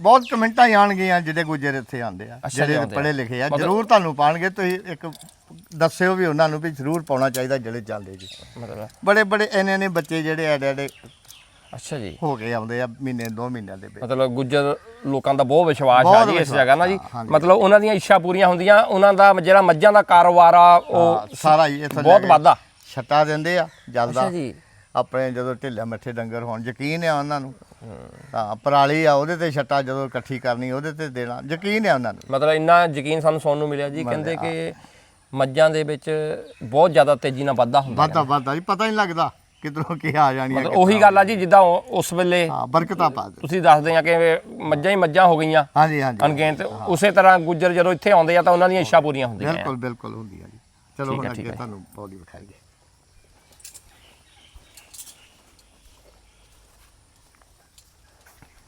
ਬਹੁਤ ਕਮੈਂਟਾਂ ਹੀ ਆਣਗੀਆਂ ਜਿਹੜੇ ਗੁੱਜਰ ਇੱਥੇ ਆਉਂਦੇ ਆ ਜਿਹੜੇ। ਪੜ੍ਹੇ ਲਿਖੇ ਆ। ਜਰੂਰ ਤੁਹਾਨੂੰ ਪਾਣਗੇ ਤੁਸੀਂ ਇੱਕ ਦੱਸਿਓ ਵੀ ਉਹਨਾਂ ਨੂੰ ਵੀ ਜਰੂਰ ਪਾਉਣਾ ਚਾਹੀਦਾ ਜਿਹੜੇ ਚੱਲਦੇ ਜੀ। ਮਤਲਬ ਬੜੇ ਬੜੇ ਇੰਨੇ ਨੇ ਬੱਚੇ ਜਿਹੜੇ ਐਡੇ ਐਡੇ ਅੱਛਾ ਜੀ। ਹੋ ਕੇ ਆਉਂਦੇ ਆ ਮਹੀਨੇ ਦੋ ਮਹੀਨਿਆਂ ਦੇ ਵਿੱਚ। ਮਤਲਬ ਗੁੱਜਰ ਲੋਕਾਂ ਦਾ ਬਹੁਤ ਵਿਸ਼ਵਾਸ ਆ ਬਹੁਤ ਜੀ ਇਸ ਵਿਸ਼ਵਾਸ, ਜਗ੍ਹਾ ਨਾ ਜੀ। ਹਾਂ, ਹਾਂਜੀ। ਮਤਲਬ ਉਹਨਾਂ ਦੀਆਂ ਇੱਛਾ ਪੂਰੀਆਂ ਹੁੰਦੀਆਂ ਉਹਨਾਂ ਦਾ ਜਿਹੜਾ ਮੱਝਾਂ ਦਾ ਕਾਰੋਬਾਰ ਆ ਉਹ ਹਾਂ, ਸਾਰਾ ਹੀ ਇੱਥੋਂ ਬਹੁਤ ਵੱਧਦਾ। ਛੱਟਾ ਦਿੰਦੇ ਆ ਜਲਦਾ ਅੱਛਾ ਜੀ। ਆਪਣੇ ਜਦੋਂ ਢਿੱਲੇ ਮਿੱਠੇ ਡੰਗਰ ਹੋਣ ਯਕੀਨ ਆ ਉਹਨਾਂ ਨੂੰ। ਤਾਂ ਪਰਾਲੀ ਆ ਉਹਦੇ ਤੇ ਛੱਟਾ ਜਦੋਂ ਇਕੱਠੀ ਕਰਨੀ ਉਹਦੇ ਤੇ ਦੇਣਾ ਯਕੀਨ ਆ ਉਹਨਾਂ ਨੂੰ। ਮਤਲਬ ਇੰਨਾ ਯਕੀਨ ਸਾਨੂੰ ਸੁਣਨ ਨੂੰ ਮਿਲਿਆ ਜੀ ਕਹਿੰਦੇ ਕਿ ਮੱਝਾਂ ਦੇ ਵਿੱਚ ਬਹੁਤ ਜ਼ਿਆਦਾ ਤੇਜ਼ੀ ਨਾਲ ਵਾਧਾ ਹੁੰਦਾ ਵਾਧਾ ਵਾਧਾ ਜੀ ਪਤਾ ਨਹੀਂ ਲੱਗਦਾ। ਕਿਧਰੋਂ ਕੀ ਆ ਜਾਣੀਆਂ ਮਤਲਬ ਉਹੀ ਗੱਲ ਆ ਜੀ ਜਿੱਦਾਂ ਉਹ- ਉਸ ਵੇਲੇ ਹਾਂ ਬਰਕਤਾਂ ਪਾ ਦੇ ਤੁਸੀਂ ਦੱਸਦੇ ਆ ਕਿ ਮੱਝਾਂ ਹੀ ਮੱਝਾਂ ਹੋ ਗਈਆਂ। ਹਾਂਜੀ ਹਾਂਜੀ। ਅਣਗਿਣਤ। ਉਸੇ ਤਰ੍ਹਾਂ ਗੁੱਜਰ ਜਦੋਂ ਇੱਥੇ ਆਉਂਦੇ ਆ ਤਾਂ ਉਹਨਾਂ ਦੀਆਂ ਇੱਛਾ ਪੂਰੀਆਂ ਹੁੰਦੀਆਂ ਆ। ਬਿਲਕੁਲ ਬਿਲਕੁਲ ਹੁੰਦੀ ਆ ਜੀ। ਚਲੋ ਠੀਕ ਹੁਣ ਹੈ, ਅੱਗੇ ਹੈ। ਤੁਹਾਨੂੰ ਪੌੜੀ ਵਿਖਾਈਏ।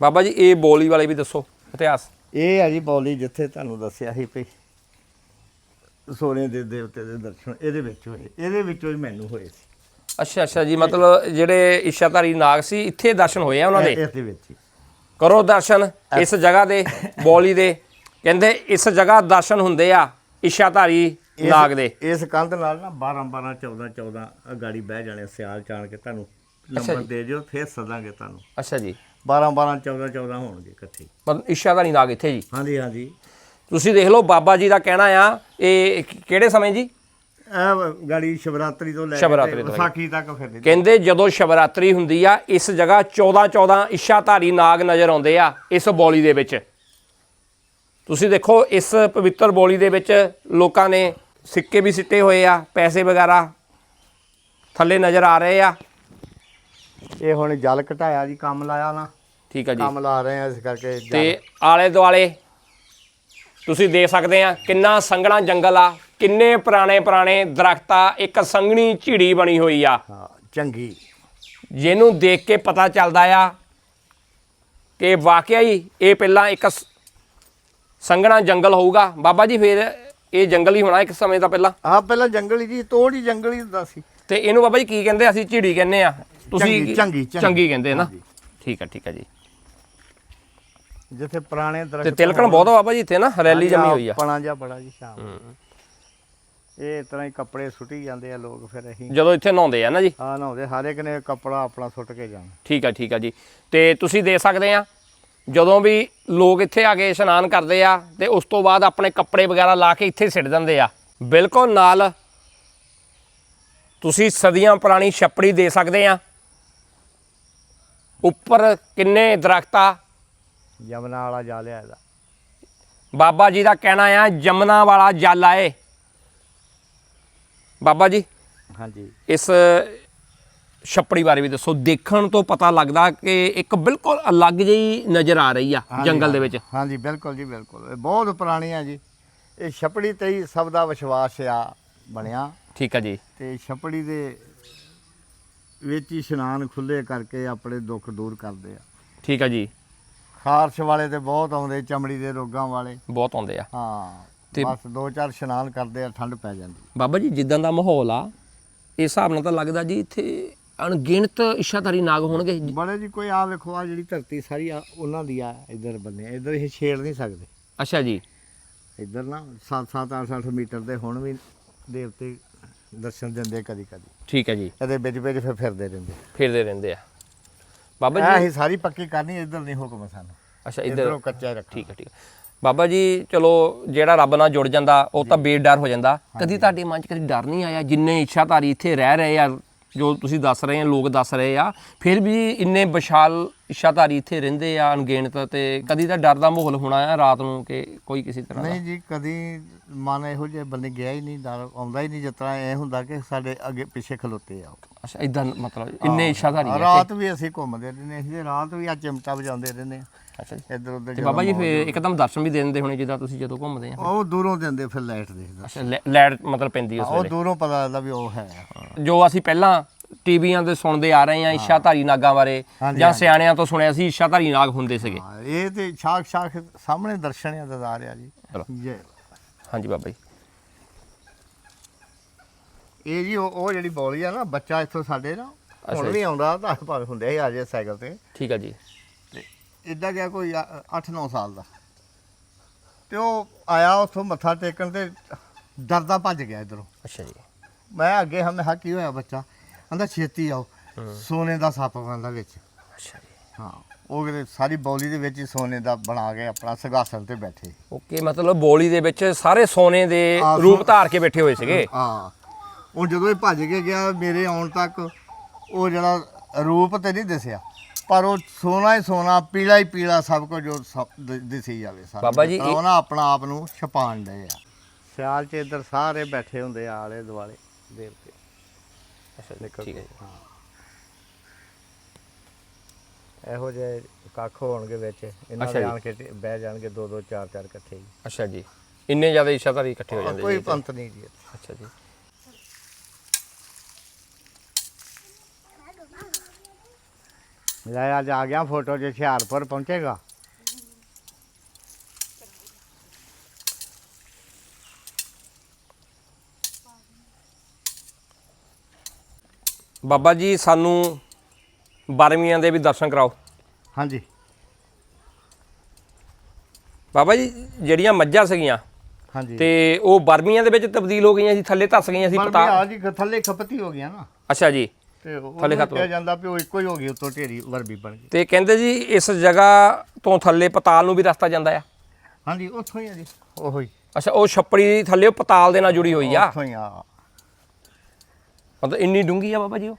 ਬਾਬਾ ਜੀ ਇਹ ਬੋਲੀ ਵਾਲੇ ਵੀ ਦੱਸੋ ਇਤਿਹਾਸ। ਇਹ ਆ ਜੀ ਬੌਲੀ ਜਿੱਥੇ ਤੁਹਾਨੂੰ ਦੱਸਿਆ ਸੀ ਵੀ ਸੋਨੇ ਦੇ ਦੇਵਤੇ ਦੇ ਦਰਸ਼ਨ ਇਹਦੇ ਵਿੱਚ ਹੋਏ ਇਹਦੇ ਵਿੱਚੋਂ ਹੀ ਮੈਨੂੰ ਹੋਏ ਸੀ। ਅੱਛਾ ਅੱਛਾ ਜੀ ਮਤਲਬ ਜਿਹੜੇ ਇੱਛਾਧਾਰੀ ਨਾਗ ਸੀ ਇੱਥੇ ਦਰਸ਼ਨ ਹੋਏ ਆ ਉਹਨਾਂ ਦੇ? ਇਸ ਦੇ ਵਿੱਚ ਹੀ। ਕਰੋ ਦਰਸ਼ਨ ਇਸ ਜਗ੍ਹਾ ਦੇ ਬੋਲੀ ਦੇ। ਕਹਿੰਦੇ ਇਸ ਜਗ੍ਹਾ ਦਰਸ਼ਨ ਹੁੰਦੇ ਆ ਇੱਛਾਧਾਰੀ ਇਸ- ਨਾਗ ਦੇ। ਇਸ ਕੰਧ ਨਾਲ ਨਾ 12 12 14 14 ਗਾੜੀ ਬਹਿ ਜਾਣੇ ਸਿਆਲ ਚਾਣ ਕੇ ਤੁਹਾਨੂੰ ਨੰਬਰ। ਦੇ ਦਿਓ ਫੇਰ ਸਦਾਂਗੇ ਤੁਹਾਨੂੰ। ਅੱਛਾ ਜੀ। 12 12 14 14 ਹੋਣਗੇ ਇਕੱਠੇ ਮਤਲਬ ਇੱਛਾਧਾਰੀ ਨਾਗ ਇੱਥੇ ਜੀ। ਹਾਂਜੀ ਹਾਂਜੀ। ਤੁਸੀਂ ਦੇਖ ਲਓ ਬਾਬਾ ਜੀ ਦਾ ਕਹਿਣਾ ਆ ਇਹ ਕਿਹੜੇ ਸਮੇਂ ਜੀ? ਇਹ ਗਾੜੀ ਸ਼ਿਵਰਾਤਰੀ ਤੋਂ ਲੈ ਸ਼ਿਵਰਾਤਰੀ ਕੇ ਤੋਂ ਲੈ ਕੇ। ਵਿਸਾਖੀ ਤੱਕ ਫਿਰਦੇ ਕਹਿੰਦੇ ਜਦੋਂ। ਸ਼ਿਵਰਾਤਰੀ ਹੁੰਦੀ ਆ ਇਸ ਜਗ੍ਹਾ 14 14 ਇੱਛਾਧਾਰੀ ਨਾਗ ਨਜ਼ਰ ਆਉਂਦੇ ਆ ਇਸ ਬੋਲੀ ਦੇ ਵਿੱਚ। ਤੁਸੀਂ ਦੇਖੋ ਇਸ ਪਵਿੱਤਰ ਬੋਲੀ ਦੇ ਵਿੱਚ ਲੋਕਾਂ ਨੇ ਸਿੱਕੇ ਵੀ ਸਿੱਟੇ ਹੋਏ ਆ ਪੈਸੇ ਵਗੈਰਾ ਥੱਲੇ ਨਜ਼ਰ ਆ ਰਹੇ ਆ। ਇਹ ਹੁਣ ਜਲ ਘਟਾਇਆ ਜੀ ਕੰਮ ਲਾਇਆ ਨਾ। ਠੀਕ ਆ ਜੀ। ਕੰਮ ਲਾ ਰਹੇ ਆ ਇਸ ਕਰਕੇ ਜਲ- ਤੇ ਆਲੇ ਦੁਆਲੇ ਤੁਸੀਂ ਦੇਖ ਸਕਦੇ ਆ ਕਿੰਨਾ ਸੰਘਣਾ ਜੰਗਲ ਆ ਕਿੰਨੇ ਪੁਰਾਣੇ ਪੁਰਾਣੇ ਦਰਖਤ ਆ? ਇੱਕ ਸੰਘਣੀ ਝਿੜੀ ਬਣੀ ਹੋਈ ਆ। ਹਾਂ ਚੰਗੀ। ਜਿਹਨੂੰ ਦੇਖ ਕੇ ਪਤਾ ਚੱਲਦਾ ਆ ਕਿ ਵਾਕਿਆ ਹੀ ਇਹ ਪਹਿਲਾਂ ਇੱਕ ਸੰਘਣਾ ਜੰਗਲ ਹੋਊਗਾ। ਬਾਬਾ ਜੀ ਫਿਰ ਇਹ ਜੰਗਲ ਹੀ ਹੋਣਾ ਇੱਕ ਸਮੇਂ ਦਾ ਪਹਿਲਾਂ? ਆਹ ਪਹਿਲਾਂ ਜੰਗਲ ਹੀ ਜੀ ਤੋੜ ਹੀ ਜੰਗਲ ਹੀ ਹੁੰਦਾ ਸੀ। ਤੇ ਇਹਨੂੰ ਬਾਬਾ ਜੀ ਕੀ ਕਹਿੰਦੇ ਅਸੀਂ ਝਿੜੀ ਕਹਿੰਦੇ ਆ। ਤੁਸੀਂ ਚੰਗੀ, ਚੰਗੀ, ਕਹਿੰਦੇ ਨਾ। ਠੀਕ ਆ ਠੀਕ ਆ ਜੀ। ਜਿੱਥੇ ਪੁਰਾਣੇ ਦਰਖਤ ਤੇ ਤਿਲਕਣ ਬਹੁਤ ਆ ਬਾਬਾ ਜੀ ਇੱਥੇ ਨਾ ਹਰਿਆਲੀ ਜੰਮੀ ਹੋਈ ਆ। ਪਣਾ ਜਿਹਾ ਬੜਾ ਜੀ ਸ਼ਾਮ। ਇਹ ਇਸ ਤਰ੍ਹਾਂ ਹੀ ਕੱਪੜੇ ਸੁੱਟੀ ਜਾਂਦੇ ਆ ਲੋਕ ਫਿਰ ਅਸੀਂ। ਜਦੋਂ ਇੱਥੇ ਨਹਾਉਂਦੇ ਆ ਨਾ ਜੀ? ਆ ਨਹਾਉਂਦੇ। ਹਰ ਇੱਕ ਨੇ ਕੱਪੜਾ ਆਪਣਾ ਸੁੱਟ ਕੇ ਜਾਣਾ। ਠੀਕ ਆ ਠੀਕ ਆ ਜੀ। ਤੇ ਤੁਸੀਂ ਦੇਖ ਸਕਦੇ ਆ? ਜਦੋਂ ਵੀ ਲੋਕ ਇੱਥੇ ਆ ਕੇ ਇਸ਼ਨਾਨ ਕਰਦੇ ਆ ਤੇ ਉਸ ਤੋਂ ਬਾਅਦ ਆਪਣੇ ਕੱਪੜੇ ਵਗੈਰਾ ਲਾ ਕੇ ਇੱਥੇ ਸਿੱਟ ਦਿੰਦੇ ਆ। ਬਿਲਕੁਲ ਨਾਲ ਤੁਸੀਂ ਸਦੀਆਂ ਪੁਰਾਣੀ ਛੱਪੜੀ ਦੇ ਸਕਦੇ ਆ। ਉੱਪਰ ਕਿੰਨੇ ਦਰਖਤ ਆ? ਯਮਨਾ ਵਾਲਾ ਜਾ ਲਿਆ ਇਹਦਾ। ਬਾਬਾ ਜੀ ਦਾ ਕਹਿਣਾ ਆ ਜਮਨਾ ਵਾਲਾ ਜਲ ਆਏ ਬਾਬਾ ਜੀ ਹਾਂਜੀ। ਇਸ ਛੱਪੜੀ ਬਾਰੇ ਵੀ ਦੱਸੋ। ਦੇਖਣ ਤੋਂ ਪਤਾ ਲੱਗਦਾ ਕਿ ਇੱਕ ਬਿਲਕੁਲ ਅਲੱਗ ਜਿਹੀ ਨਜ਼ਰ ਆ ਰਹੀ ਆ ਹਾਂਜੀ, ਜੰਗਲ ਦੇ ਵਿੱਚ। ਹਾਂਜੀ ਬਿਲਕੁਲ ਜੀ ਬਿਲਕੁਲ। ਇਹ ਬਹੁਤ ਪੁਰਾਣੀ ਆ ਜੀ। ਇਹ ਛਪੜੀ ਤੇ ਹੀ ਸਭ ਦਾ ਵਿਸ਼ਵਾਸ ਆ ਬਣਿਆ। ਠੀਕ ਆ ਜੀ। ਤੇ ਛਪੜੀ ਦੇ ਵਿੱਚ ਹੀ ਇਸ਼ਨਾਨ ਖੁੱਲੇ ਕਰਕੇ ਆਪਣੇ ਦੁੱਖ ਦੂਰ ਕਰਦੇ ਆ। ਠੀਕ ਆ ਜੀ। ਖਾਰਸ਼ ਵਾਲੇ ਤੇ ਬਹੁਤ ਆਉਂਦੇ ਚਮੜੀ ਦੇ ਰੋਗਾਂ ਵਾਲੇ। ਬਹੁਤ ਆਉਂਦੇ ਆ। ਹਾਂ। ਤੇ- ਬਸ ਦੋ ਚਾਰ ਇਸ਼ਨਾਨ ਕਰਦੇ ਆ ਠੰਡ ਪੈ ਜਾਂਦੀ। ਬਾਬਾ ਜੀ ਜਿੱਦਾਂ ਦਾ ਮਾਹੌਲ ਆ ਇਸ ਹਿਸਾਬ ਨਾਲ ਤਾਂ ਲੱਗਦਾ ਜੀ ਇੱਥੇ ਅਣਗਿਣਤ ਇਸ਼ਾਧਾਰੀ ਨਾਗ ਹੋਣਗੇ। ਬੜੇ ਜੀ ਕੋਈ ਆ ਵੇਖੋ ਆ ਜਿਹੜੀ ਧਰਤੀ ਸਾਰੀ ਆ ਉਹਨਾਂ ਦੀ ਆ ਇਧਰ ਬੰਨੇ ਇਧਰ ਇਹ ਛੇੜ ਨਹੀਂ ਸਕਦੇ। ਅੱਛਾ ਜੀ। ਇਧਰ ਨਾ 7-7 8-8 ਮੀਟਰ ਦੇ ਹੁਣ ਵੀ ਦੇਵਤੇ ਦਰਸ਼ਨ ਦਿੰਦੇ ਕਦੀ ਕਦੀ ਠੀਕ ਹੈ ਜੀ। ਇਹਦੇ ਵਿੱਚ ਵਿੱਚ ਫਿਰ ਫਿਰਦੇ ਰਹਿੰਦੇ ਫਿਰਦੇ ਰਹਿੰਦੇ ਆ। ਬਾਬਾ ਇਹ ਜੀ ਅਸੀਂ ਸਾਰੀ ਪੱਕੀ ਕਰਨੀ ਇਧਰ ਨਹੀਂ ਹੁਕਮ ਸਾਨੂੰ। ਅੱਛਾ ਇਧਰੋਂ ਕੱਚਾ ਰੱਖਣਾ। ਠੀਕ ਹੈ ਠੀਕ ਹੈ। ਬਾਬਾ ਜੀ ਚਲੋ ਜਿਹੜਾ ਰੱਬ ਨਾਲ ਜੁੜ ਜਾਂਦਾ ਉਹ ਤਾਂ ਬੇਡਰ ਹੋ ਜਾਂਦਾ। ਕਦੀ ਤੁਹਾਡੇ ਮਨ 'ਚ ਕਦੀ ਡਰ ਨਹੀਂ ਆਇਆ? ਜਿੰਨੇ ਇੱਛਾਧਾਰੀ ਇੱਥੇ ਰਹਿ ਰਹੇ ਆ ਜੋ ਤੁਸੀਂ ਦੱਸ ਰਹੇ ਆ ਲੋਕ ਦੱਸ ਰਹੇ ਆ ਫਿਰ ਵੀ ਇੰਨੇ ਵਿਸ਼ਾਲ ਇੱਛਾਧਾਰੀ ਇੱਥੇ ਰਹਿੰਦੇ ਆ ਅਣਗਿਣਤ ਤੇ ਕਦੀ ਤਾਂ ਡਰ ਦਾ ਮਾਹੌਲ ਹੋਣਾ ਆ ਰਾਤ ਨੂੰ ਕਿ ਕੋਈ ਕਿਸੇ ਤਰ੍ਹਾਂ ਦਾ? ਨਹੀਂ ਜੀ ਕਦੀ ਮਨ ਇਹੋ ਜਿਹੇ ਬੰਨੇ ਗਿਆ ਹੀ ਨਹੀਂ ਡਰ ਆਉਂਦਾ ਹੀ ਨਹੀਂ ਜਿਸ ਤਰ੍ਹਾਂ ਇਹ ਹੁੰਦਾ ਕਿ ਸਾਡੇ ਅੱਗੇ ਪਿੱਛੇ ਖਲੋਤੇ ਆ ਉਹ। ਅੱਛਾ ਇਦਾਂ ਮਤਲਬ ਇੰਨੇ ਇੱਛਾਧਾਰੀ ਆ ਰਾਤ ਵੀ ਅਸੀਂ ਘੁੰਮਦੇ ਰਹਿੰਦੇ ਅਸੀਂ ਰਾਤ ਵੀ ਆ ਚਿਮਟਾ ਵਜਾਉਂਦੇ ਰਹਿੰਦੇ ਆ ਅੱਛਾ ਜੀ। ਇੱਧਰ ਉੱਧਰ ਤੇ ਬਾਬਾ ਜੀ ਫਿਰ ਇੱਕਦਮ ਦਰਸ਼ਨ ਵੀ ਦੇ ਦਿੰਦੇ ਹੋਣੇ ਜਿੱਦਾਂ ਤੁਸੀਂ ਜਦੋਂ ਘੁੰਮਦੇ ਆ? ਉਹ ਦੂਰੋਂ ਦਿੰਦੇ ਫਿਰ ਲਾਈਟ ਦੇਖਦਾ। ਅੱਛਾ ਲੈ- ਲੈਟ ਮਤਲਬ ਪੈਂਦੀ ਉਸ ਉਹ ਵੇਲੇ ਦੂਰੋਂ ਪਤਾ ਲੱਗਦਾ ਵੀ ਉਹ ਹੈ। ਜੋ ਅਸੀਂ ਪਹਿਲਾਂ ਟੀਵੀਆਂ ਤੇ ਸੁਣਦੇ ਆ ਰਹੇ ਆ ਇੱਛਾਧਾਰੀ ਨਾਗਾਂ ਬਾਰੇ ਜਾਂ। ਸਿਆਣਿਆਂ ਤੋਂ ਸੁਣਿਆ ਸੀ ਇੱਛਾਧਾਰੀ ਨਾਗ ਹੁੰਦੇ ਸੀਗੇ। ਇਹ ਤੇ ਸ਼ਾਖ ਸ਼ਾਖ ਸਾਹਮਣੇ ਦਰਸ਼ਨ ਆ ਦਦਾਰ ਆ ਜੀ। ਹਾਂਜੀ ਬਾਬਾ ਜੀ। ਇਹ ਜੀ ਉਹ ਜਿਹੜੀ ਬੋਲੀ ਆ ਨਾ ਬੱਚਾ ਇੱਥੋਂ ਸਾਡੇ ਨਾ ਹੁਣ। ਵੀ ਆਉਂਦਾ ਤਾਂ ਭਾਵੇਂ ਹੁੰਦੇ ਆ ਜੇ ਸਾਈਕਲ ਤੇ। ਠੀਕ ਆ ਜੀ। ਇਦਾਂ ਗਿਆ ਕੋਈ 8-9 ਸਾਲ ਦਾ। ਤੇ ਉਹ ਆਇਆ ਉੱਥੋਂ ਮੱਥਾ ਟੇਕਣ ਤੇ ਡਰਦਾ ਭੱਜ ਗਿਆ ਇਧਰੋਂ। ਅੱਛਾ ਜੀ। ਮੈਂ ਅੱਗੇ ਹਮੇ ਹਾ ਕੀ ਹੋਇਆ ਬੱਚਾ? ਕਹਿੰਦਾ ਛੇਤੀ ਆਓ। ਸੋਨੇ ਦਾ ਸੱਪ ਬੰਦਾ ਵਿੱਚ। ਅੱਛਾ ਜੀ। ਹਾਂ ਉਹ ਕਿਤੇ ਸਾਰੀ ਬੌਲੀ ਦੇ ਵਿੱਚ ਹੀ ਸੋਨੇ ਦਾ ਬਣਾ ਕੇ ਆਪਣਾ ਸਿੰਘਾਸਨ ਤੇ ਬੈਠੇ। ਓਕੇ ਮਤਲਬ ਬੋਲੀ ਦੇ ਵਿੱਚ ਸਾਰੇ ਸੋਨੇ ਦੇ ਰੂਪ ਧਾਰ ਕੇ ਬੈਠੇ ਹੋਏ ਸੀਗੇ। ਹਾਂ। ਉਹ ਜਦੋਂ ਇਹ ਭੱਜ ਕੇ ਗਿਆ ਮੇਰੇ ਆਉਣ ਤੱਕ ਉਹ ਜਿਹੜਾ ਰੂਪ ਤੇ ਨਹੀਂ ਦਿਸਿਆ। ਪਰ ਉਹ ਸੋਨਾ ਹੀ ਸੋਨਾ ਪੀਲਾ ਹੀ ਪੀਲਾ ਸਭ ਕੁਝ ਜੋ ਸਭ ਦਿ- ਦਿਸੀ ਜਾਵੇ ਸਾਰਾ ਬਾਬਾ ਜੀ, ਇਹ- ਉਹਨਾਂ ਆਪਣਾ ਆਪ ਨੂੰ ਛਪਾਣ ਡਏ ਆ। ਸਿਆਲ ਚ ਇੱਧਰ ਸਾਰੇ ਬੈਠੇ ਹੁੰਦੇ ਆ ਆਲੇ ਦੁਆਲੇ ਦੇਵਤੇ। ਅੱਛਾ ਨਿਕਲ ਠੀਕ ਹੈ ਕੇ, ਜੀ ਹਾਂ ਇਹੋ ਜਿਹੇ ਕੱਖ ਹੋਣਗੇ ਵਿੱਚ ਇਹਨਾਂ ਅੱਛਾ ਦੇ ਜੀ। ਆਣ ਕੇ ਤੇ ਬਹਿ ਜਾਣਗੇ ਦੋ ਦੋ ਚਾਰ ਚਾਰ ਇਕੱਠੇ ਹੀ ਅੱਛਾ ਜੀ ਇੰਨੇ ਜ਼ਿਆਦਾ ਇੱਛਾਧਾਰੀ ਇਕੱਠੇ ਹੋ ਜਾਂਦੇ ਕੋਈ ਜੀ ਇੱਥੇ। ਪੰਤ ਨਹੀਂ ਜੀ ਇੱਥੇ। ਅੱਛਾ ਜੀ ਮੈਂ ਅੱਜ ਆ ਗਿਆ ਫੋਟੋ 'ਚ ਹੁਸ਼ਿਆਰਪੁਰ ਪਹੁੰਚੇਗਾ ਬਾਬਾ ਜੀ ਸਾਨੂੰ ਬਾਰਮੀਆਂ ਦੇ ਵੀ ਦਰਸ਼ਨ ਕਰਾਓ। ਹਾਂਜੀ। ਬਾਬਾ ਜੀ ਜਿਹੜੀਆਂ ਮੱਝਾਂ ਸੀਗੀਆਂ ਹਾਂਜੀ। ਤੇ ਉਹ ਬਰਮੀਆਂ ਦੇ ਵਿੱਚ ਤਬਦੀਲ ਹੋ ਗਈਆਂ ਸੀ ਥੱਲੇ ਧੱਸ ਗਈਆਂ ਸੀ ਪਤਾ ਆ ਜੀ ਥੱਲੇ ਖਪਤੀ ਹੋ ਗਿਆ ਨਾ। ਅੱਛਾ ਜੀ ਤੇ ਥੱਲੇ ਖਤਮ। ਕਿਹਾ ਜਾਂਦਾ ਉਹ ਇੱਕੋ ਹੀ ਹੋ ਗਈ ਉੱਤੋਂ ਢੇਰੀ ਵਰਬੀ ਬਣ ਗਈ। ਤੇ ਕਹਿੰਦੇ ਜੀ ਇਸ ਜਗ੍ਹਾ ਤੋਂ ਥੱਲੇ ਪਤਾਲ ਨੂੰ ਵੀ ਰਸਤਾ ਜਾਂਦਾ ਆ। ਹਾਂਜੀ ਉੱਥੋਂ ਹੀ ਆ ਜੀ ਉਹੋ ਹੀ। ਅੱਛਾ ਉਹ ਛੱਪੜੀ ਥੱਲੇ ਉਹ ਪਤਾਲ ਦੇ ਨਾਲ ਜੁੜੀ ਹੋਈ ਆ। ਉੱਥੋਂ ਹੀ ਆ ਮਤਲਬ ਇੰਨੀ ਡੂੰਗੀ ਆ ਬਾਬਾ ਜੀ ਉਹ?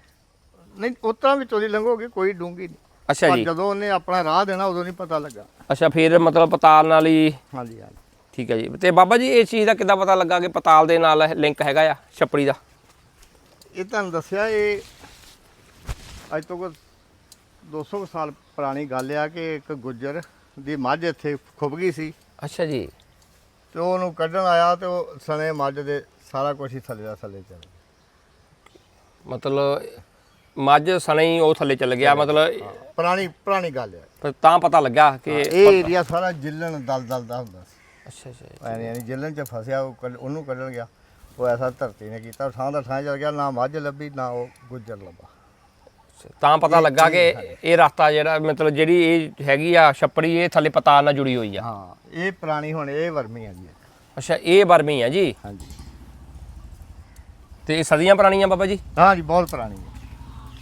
ਨਹੀਂ ਉਤਰਾ ਵੀ ਚੋਰੀ ਲੰਘੋਗੇ ਕੋਈ ਡੂੰਗੀ ਨਹੀਂ। ਅੱਛਾ ਪਰ ਜੀ। ਜਦੋਂ ਉਹਨੇ ਆਪਣਾ ਰਾਹ ਦੇਣਾ ਉਦੋਂ ਨਹੀਂ ਪਤਾ ਲੱਗਾ। ਅੱਛਾ ਫਿਰ ਮਤਲਬ ਪਤਾਲ ਨਾਲ ਹੀ ਹਾਂਜੀ ਹਾਂਜੀ। ਠੀਕ ਹੈ ਜੀ। ਤੇ ਬਾਬਾ ਜੀ ਇਸ ਚੀਜ਼ ਦਾ ਕਿੱਦਾਂ ਪਤਾ ਲੱਗਾ ਕਿ ਪਤਾਲ ਦੇ ਨਾਲ ਲਿੰਕ ਹੈਗਾ ਆ ਛੱਪੜੀ ਦਾ? ਇਹ ਤੁਹਾਨੂੰ ਦੱਸਿਆ ਇਹ ਅੱਜ ਤੋਂ ਕੋਈ 200 ਕੁ ਸਾਲ ਪੁਰਾਣੀ ਗੱਲ ਆ ਕਿ ਇੱਕ ਗੁੱਜਰ ਦੀ ਮੱਝ ਇੱਥੇ ਖੁੱਭ ਗਈ ਸੀ। ਅੱਛਾ ਜੀ। ਤੇ ਉਹ ਉਹਨੂੰ ਕੱਢਣ ਆਇਆ ਤੇ ਉਹ ਸਣੇ ਮੱਝ ਦੇ ਸਾਰਾ ਕੁਝ ਹੀ ਥੱਲੇ ਦਾ ਥੱਲੇ ਚੱਲ ਗਿਆ। ਮਤਲਬ ਮੱਝ ਸਣੇ ਹੀ ਉਹ ਥੱਲੇ ਚੱਲ ਗਿਆ ਮਤਲਬ ਪੁਰਾਣੀ ਪੁਰਾਣੀ ਗੱਲ ਆ ਫਿਰ ਤਾਂ ਪਤਾ ਲੱਗਾ ਕਿ ਇਹ ਏਰੀਆ ਸਾਰਾ ਜਿੱਲਣ ਦਲ ਦਲ ਦਾ ਹੁੰਦਾ ਸੀ। ਅੱਛਾ ਅੱਛਾ। ਐਨੀ ਐਨੀ ਜਿੱਲਣ ਚ ਫਸਿਆ ਉਹ ਉਹਨੂੰ ਕੱਢਣ ਗਿਆ। ਉਹ ਐਸਾ ਧਰਤੀ ਨੇ ਕੀਤਾ ਥਾਂ ਦਾ ਥਾਂ ਚਲ ਗਿਆ ਨਾ ਮੱਝ ਲੱਭੀ ਨਾ ਉਹ ਗੁੱਜਰ ਲੱਭਾ। ਤਾਂ ਪਤਾ ਲੱਗਾ ਕਿ ਇਹ ਰਸਤਾ ਜਿਹੜਾ ਮਤਲਬ ਜਿਹੜੀ ਇਹ ਹੈਗੀ ਆ ਛੱਪੜੀ ਇਹ ਥੱਲੇ ਪਤਾਲ ਨਾਲ ਜੁੜੀ ਹੋਈ ਆ। ਹਾਂ ਇਹ ਪੁਰਾਣੀ ਹੁਣ ਇਹ ਵਰਮੀ ਆ ਜੀ। ਅੱਛਾ ਇਹ ਬਰਮੀ ਆ ਜੀ? ਹਾਂਜੀ। ਤੇ ਇਹ ਸਦੀਆਂ ਪੁਰਾਣੀਆਂ ਬਾਬਾ ਜੀ? ਹਾਂ ਜੀ ਬਹੁਤ ਪੁਰਾਣੀ ਹੈ।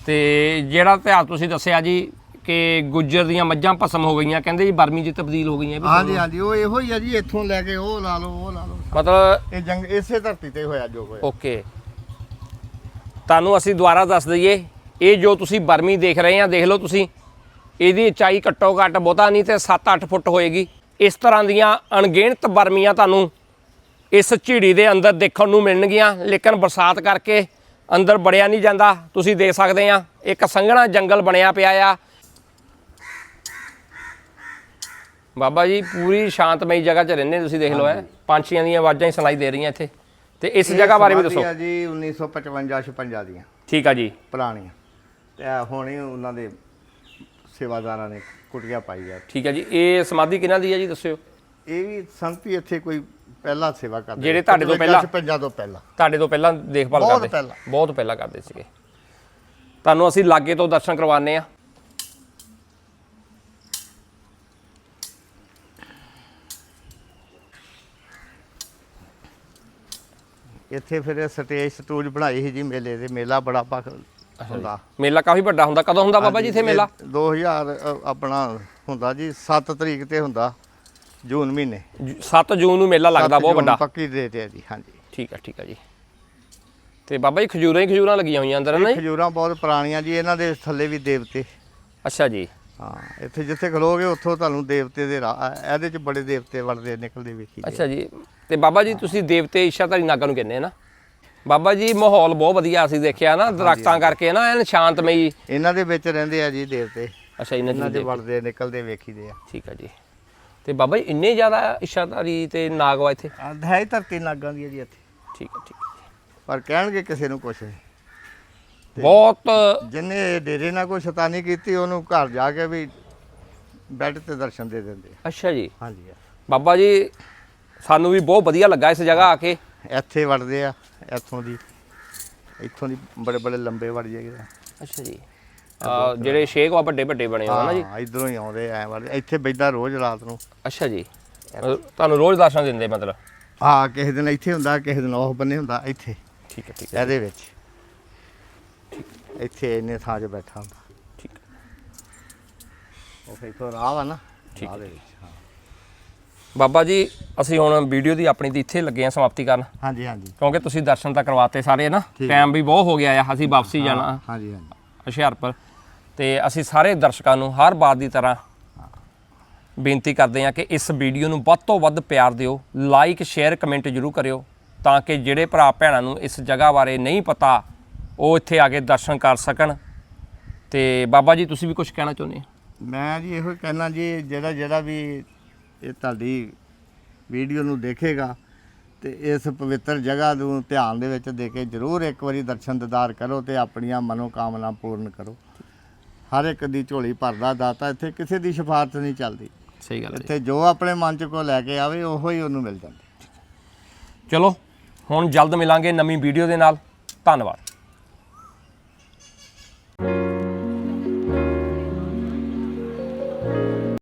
ਤੇ ਜਿਹੜਾ ਇਤਿਹਾਸ ਤੁਸੀਂ ਦੱਸਿਆ ਜੀ ਕਿ ਗੁੱਜਰ ਦੀਆਂ ਮੱਝਾਂ ਭਸਮ ਹੋ ਗਈਆਂ ਕਹਿੰਦੇ ਜੀ ਬਰਮੀ 'ਚ ਤਬਦੀਲ ਹੋ ਗਈਆਂ ਇਹ ਵੀ ਹਾਂਜੀ ਹਾਂਜੀ ਉਹ ਇਹੋ ਹੀ ਆ ਜੀ ਇੱਥੋਂ ਲੈ ਕੇ ਉਹ ਲਾ ਲਓ ਉਹ ਲਾ ਲਓ। ਮਤਲਬ ਇਹ ਜੰਗ ਇਸੇ ਧਰਤੀ ਤੇ ਹੋਇਆ ਜੋ ਹੋਇਆ। ਓਕੇ। ਤੁਹਾਨੂੰ ਅਸੀਂ ਦੁਬਾਰਾ ਦੱਸ ਦਈਏ ਇਹ ਜੋ ਤੁਸੀਂ ਬਰਮੀ ਦੇਖ ਰਹੇ ਆ ਦੇਖ ਲਓ ਤੁਸੀਂ ਇਹਦੀ ਉਚਾਈ ਘੱਟੋ ਘੱਟ ਬਹੁਤਾ ਨਹੀਂ ਤੇ 7-8 ਫੁੱਟ ਹੋਏਗੀ। ਇਸ ਤਰ੍ਹਾਂ ਦੀਆਂ ਅਣਗਿਣਤ ਬਰਮੀਆਂ ਤੁਹਾਨੂੰ ਇਸ ਝਿੜੀ ਦੇ ਅੰਦਰ ਦੇਖਣ ਨੂੰ ਮਿਲਣਗੀਆਂ ਲੇਕਿਨ ਬਰਸਾਤ ਕਰਕੇ ਅੰਦਰ ਬੜਿਆ ਨਹੀਂ ਜਾਂਦਾ। ਤੁਸੀਂ ਦੇਖ ਸਕਦੇ ਆ ਇੱਕ ਸੰਘਣਾ ਜੰਗਲ ਬਣਿਆ ਪਿਆ ਆ। ਬਾਬਾ ਜੀ ਪੂਰੀ ਸ਼ਾਂਤਮਈ ਜਗ੍ਹਾ 'ਚ ਰਹਿੰਦੇ ਤੁਸੀਂ ਦੇਖ ਲਓ ਐ ਪੰਛੀਆਂ ਦੀਆਂ ਆਵਾਜ਼ਾਂ ਹੀ ਸੁਣਾਈ ਦੇ ਰਹੀਆਂ ਇੱਥੇ। ਤੇ ਇਸ ਜਗ੍ਹਾ ਬਾਰੇ ਵੀ ਦੱਸੋ। ਜੀ 1955 56 ਦੀਆਂ। ਠੀਕ ਆ ਜੀ। ਪੁਰਾਣੀਆਂ। ਤੇ ਹੁਣ ਉਹਨਾਂ ਦੇ ਸੇਵਾਦਾਰਾਂ ਨੇ ਕੁਟੀਆਂ ਪਾਈ ਆ। ਠੀਕ ਹੈ ਜੀ। ਇਹ ਸਮਾਧੀ ਕਿਹਨਾਂ ਦੀ ਹੈ ਜੀ ਦੱਸਿਓ। ਇਹ ਵੀ ਸੰਤੀ ਇੱਥੇ ਕੋਈ ਪਹਿਲਾ ਸੇਵਾ ਕਰਦੇ ਜਿਹੜੇ ਤੁਹਾਡੇ ਤੋਂ ਪਹਿਲਾਂ? ਪੰਜਾਂ ਤੋਂ ਪਹਿਲਾਂ। ਤੁਹਾਡੇ ਤੋਂ ਪਹਿਲਾਂ ਦੇਖਭਾਲ ਬਹੁਤ ਕਰਦੇ ਪਹਿਲਾਂ। ਬਹੁਤ ਪਹਿਲਾਂ ਕਰਦੇ ਸੀਗੇ। ਤੁਹਾਨੂੰ ਅਸੀਂ ਲਾਗੇ ਤੋਂ ਦਰਸ਼ਨ ਕਰਵਾਉਂਦੇ ਆ ਇੱਥੇ ਫਿਰ ਸਟੇਜ ਸਟੂਜ ਬਣਾਈ ਸੀ ਜੀ ਮੇਲੇ ਦੇ। ਮੇਲਾ ਬੜਾ ਪਖ ਹੁੰਦਾ। ਮੇਲਾ ਕਾਫੀ ਵੱਡਾ ਹੁੰਦਾ। ਕਦੋਂ ਹੁੰਦਾ ਬਾਬਾ ਜੀ ਇੱਥੇ ਮੇਲਾ? ਇਹ 2000 ਅ, ਆਪਣਾ ਹੁੰਦਾ ਜੀ 7 ਤਰੀਕ ਤੇ ਹੁੰਦਾ। ਜੂਨ ਮਹੀਨੇ। 7 ਜੂਨ ਨੂੰ ਮੇਲਾ ਲੱਗਦਾ ਬਹੁਤ ਵੱਡਾ। ਪੱਕੀ ਡੇਟ ਹੈ ਜੀ ਹਾਂਜੀ। ਠੀਕ ਹੈ ਠੀਕ ਹੈ ਜੀ। ਤੇ ਬਾਬਾ ਜੀ ਖਜੂਰਾਂ ਹੀ ਖਜੂਰਾਂ ਲੱਗੀਆਂ ਹੋਈਆਂ ਅੰਦਰ ਨਾ ਜੀ? ਖਜੂਰਾਂ ਬਹੁਤ ਪੁਰਾਣੀਆਂ ਜੀ ਇਹਨਾਂ ਦੇ ਥੱਲੇ ਵੀ ਦੇਵਤੇ। ਅੱਛਾ ਜੀ। ਹਾਂ ਇੱਥੇ ਜਿੱਥੇ ਖਲੋਗੇ ਉੱਥੋਂ ਤੁਹਾਨੂੰ ਦੇਵਤੇ ਦੇ ਇਹਦੇ ਚ ਬੜੇ ਦੇਵਤੇ ਵੜਦੇ ਨਿਕਲਦੇ ਵੇਖੀ। ਅੱਛਾ ਜੀ। ਤੇ ਬਾਬਾ ਜੀ ਤੁਸੀਂ ਦੇਵਤੇ ਇਸ਼ਾਧਾਰੀ ਨਾਗਾਂ ਨੂੰ ਕਹਿੰਦੇ ਆ ਨਾ। ਬਾਬਾ ਜੀ ਮਾਹੌਲ ਬਹੁਤ ਵਧੀਆ ਅਸੀਂ ਦੇਖਿਆ ਨਾ ਦਰਖਤਾਂ ਕਰਕੇ ਨਾ ਐਨ ਸ਼ਾਂਤਮਈ। ਇਹਨਾਂ ਦੇ ਵਿੱਚ ਰਹਿੰਦੇ ਆ ਜੀ ਦੇਵਤੇ। ਅੱਛਾ ਇਹਨਾਂ ਦੇ ਵੜਦੇ ਨਿਕਲਦੇ ਵੇਖੀਦੇ ਆ। ਠੀਕ ਹੈ ਜੀ। ਤੇ ਬਾਬਾ ਜੀ ਇੰਨੇ ਜ਼ਿਆਦਾ ਇਸ਼ਾਧਾਰੀ ਤੇ ਨਾਗ ਵਾ ਇੱਥੇ? ਆਹ ਹੈ ਹੀ ਧਰਤੀ ਨਾਗਾਂ ਦੀ ਆ ਜੀ ਇੱਥੇ। ਠੀਕ ਹੈ ਠੀਕ ਹੈ। ਪਰ ਕਹਿਣਗੇ ਕਿਸੇ ਨੂੰ ਕੁਛ ਨਹੀਂ। ਬਹੁਤ ਜਿੰਨੇ ਡੇਰੇ ਨਾਲ ਕੋਈ ਸ਼ੈਤਾਨੀ ਕੀਤੀ ਉਹਨੂੰ ਘਰ ਜਾ ਕੇ ਵੀ ਬੈੱਡ ਤੇ ਦਰਸ਼ਨ ਦੇ ਦਿੰਦੇ ਆ। ਅੱਛਾ ਜੀ। ਹਾਂਜੀ ਬਾਬਾ ਜੀ ਸਾਨੂੰ ਵੀ ਬਹੁਤ ਵਧੀਆ ਲੱਗਾ ਇਸ ਜਗ੍ਹਾ ਆ ਕੇ। ਇੱਥੇ ਵੜਦੇ ਆ ਇੱਥੋਂ ਦੀ ਇੱਥੋਂ ਦੀ ਬੜੇ ਬੜੇ ਲੰਬੇ ਵੜ ਆ ਅੱਛਾ ਜੀ। ਜਿਹੜੇ ਸ਼ੇਖ ਵਾ ਵੱਡੇ ਵੱਡੇ ਬਣੇ ਨਾ ਜੀ। ਹਾਂ ਇਧਰੋਂ ਹੀ ਆਉਂਦੇ ਐ ਵੜਦੇ। ਇੱਥੇ ਬੈਠਾ ਰੋਜ਼ ਰਾਤ ਨੂੰ। ਅੱਛਾ ਜੀ। ਤੁਹਾਨੂੰ ਰੋਜ਼ ਦਰਸ਼ਨ ਦਿੰਦੇ ਮਤਲਬ? ਹਾਂ ਕਿਸੇ ਦਿਨ ਇੱਥੇ ਹੁੰਦਾ ਕਿਸੇ ਦਿਨ ਉਹ ਬੰਨੇ ਹੁੰਦਾ ਇੱਥੇ। ਠੀਕ ਹੈ ਠੀਕ ਹੈ। ਇਹਦੇ ਵਿੱਚ। ਇੱਥੇ ਇੰਨੇ ਥਾਂ 'ਚ ਬੈਠਾ ਹੁੰਦਾ। ਠੀਕ। ਉਹ ਫਿਰ ਇੱਥੋਂ ਰਾਹ ਵਾ ਨਾ ਠੀਕ ਰਾਹ ਦੇ ਵਿੱਚ ਹਾਂ। ਬਾਬਾ ਜੀ ਅਸੀਂ ਹੁਣ ਵੀਡੀਓ ਦੀ ਆਪਣੀ ਦੀ ਇੱਥੇ ਲੱਗੇ ਆ ਸਮਾਪਤੀ ਕਰਨ। ਹਾਂਜੀ ਹਾਂਜੀ। ਕਿਉਂਕਿ ਤੁਸੀਂ ਦਰਸ਼ਨ ਤਾਂ ਕਰਵਾਤੇ ਸਾਰੇ ਨਾ। ਟਾਈਮ ਵੀ ਬਹੁਤ ਹੋ ਗਿਆ ਆ ਅਸੀਂ ਵਾਪਸੀ ਜਾਣਾ। ਹਾਂਜੀ ਹਾਂਜੀ। ਹੁਸ਼ਿਆਰਪੁਰ। ਤੇ ਅਸੀਂ ਸਾਰੇ ਦਰਸ਼ਕਾਂ ਨੂੰ ਹਰ ਵਾਰ ਦੀ ਤਰ੍ਹਾਂ ਬੇਨਤੀ ਕਰਦੇ ਹਾਂ ਕਿ ਇਸ ਵੀਡੀਓ ਨੂੰ ਵੱਧ ਤੋਂ ਵੱਧ ਪਿਆਰ ਦਿਓ ਲਾਈਕ ਸ਼ੇਅਰ ਕਮੈਂਟ ਜ਼ਰੂਰ ਕਰਿਓ ਤਾਂ ਕਿ ਜਿਹੜੇ ਭਰਾ ਭੈਣਾਂ ਨੂੰ ਇਸ ਜਗ੍ਹਾ ਬਾਰੇ ਨਹੀਂ ਪਤਾ, ਉਹ ਇੱਥੇ ਆ ਕੇ ਦਰਸ਼ਨ ਕਰ ਸਕਣ। ਤੇ ਬਾਬਾ ਜੀ, ਤੁਸੀਂ ਵੀ ਕੁਝ ਕਹਿਣਾ ਚਾਹੁੰਦੇ ਹੋ? ਮੈਂ ਜੀ ਇਹੋ ਹੀ ਕਹਿਣਾ ਜੀ ਜਿਹੜਾ ਜਿਹੜਾ ਵੀ ਇਹ ਤੁਹਾਡੀ ਵੀਡੀਓ ਨੂੰ ਦੇਖੇਗਾ ਤੇ ਇਸ ਪਵਿੱਤਰ ਜਗ੍ਹਾ ਨੂੰ ਧਿਆਨ ਦੇ ਵਿੱਚ ਦੇ ਕੇ ਜ਼ਰੂਰ ਇੱਕ ਵਾਰੀ ਦਰਸ਼ਨ ਦਿਦਾਰ ਕਰੋ ਤੇ ਆਪਣੀਆਂ ਮਨੋਕਾਮਨਾ ਪੂਰਨ ਕਰੋ। ਹਰ ਇੱਕ ਦੀ ਝੋਲੀ ਭਰਦਾ ਦਾਤਾ ਇੱਥੇ ਕਿਸੇ ਦੀ ਸਿਫਾਰਸ਼ ਨਹੀਂ ਚੱਲਦੀ। ਸਹੀ ਗੱਲ ਹੈ ਇੱਥੇ ਜੋ ਆਪਣੇ ਮਨ ਚ ਕੋ ਲੈ ਕੇ ਆਵੇ ਉਹੋ ਹੀ ਉਹਨੂੰ ਮਿਲ ਜਾਂਦਾ। ਚਲੋ ਹੁਣ ਜਲਦ ਮਿਲਾਂਗੇ ਨਵੀਂ ਵੀਡੀਓ ਦੇ ਨਾਲ। ਧੰਨਵਾਦ।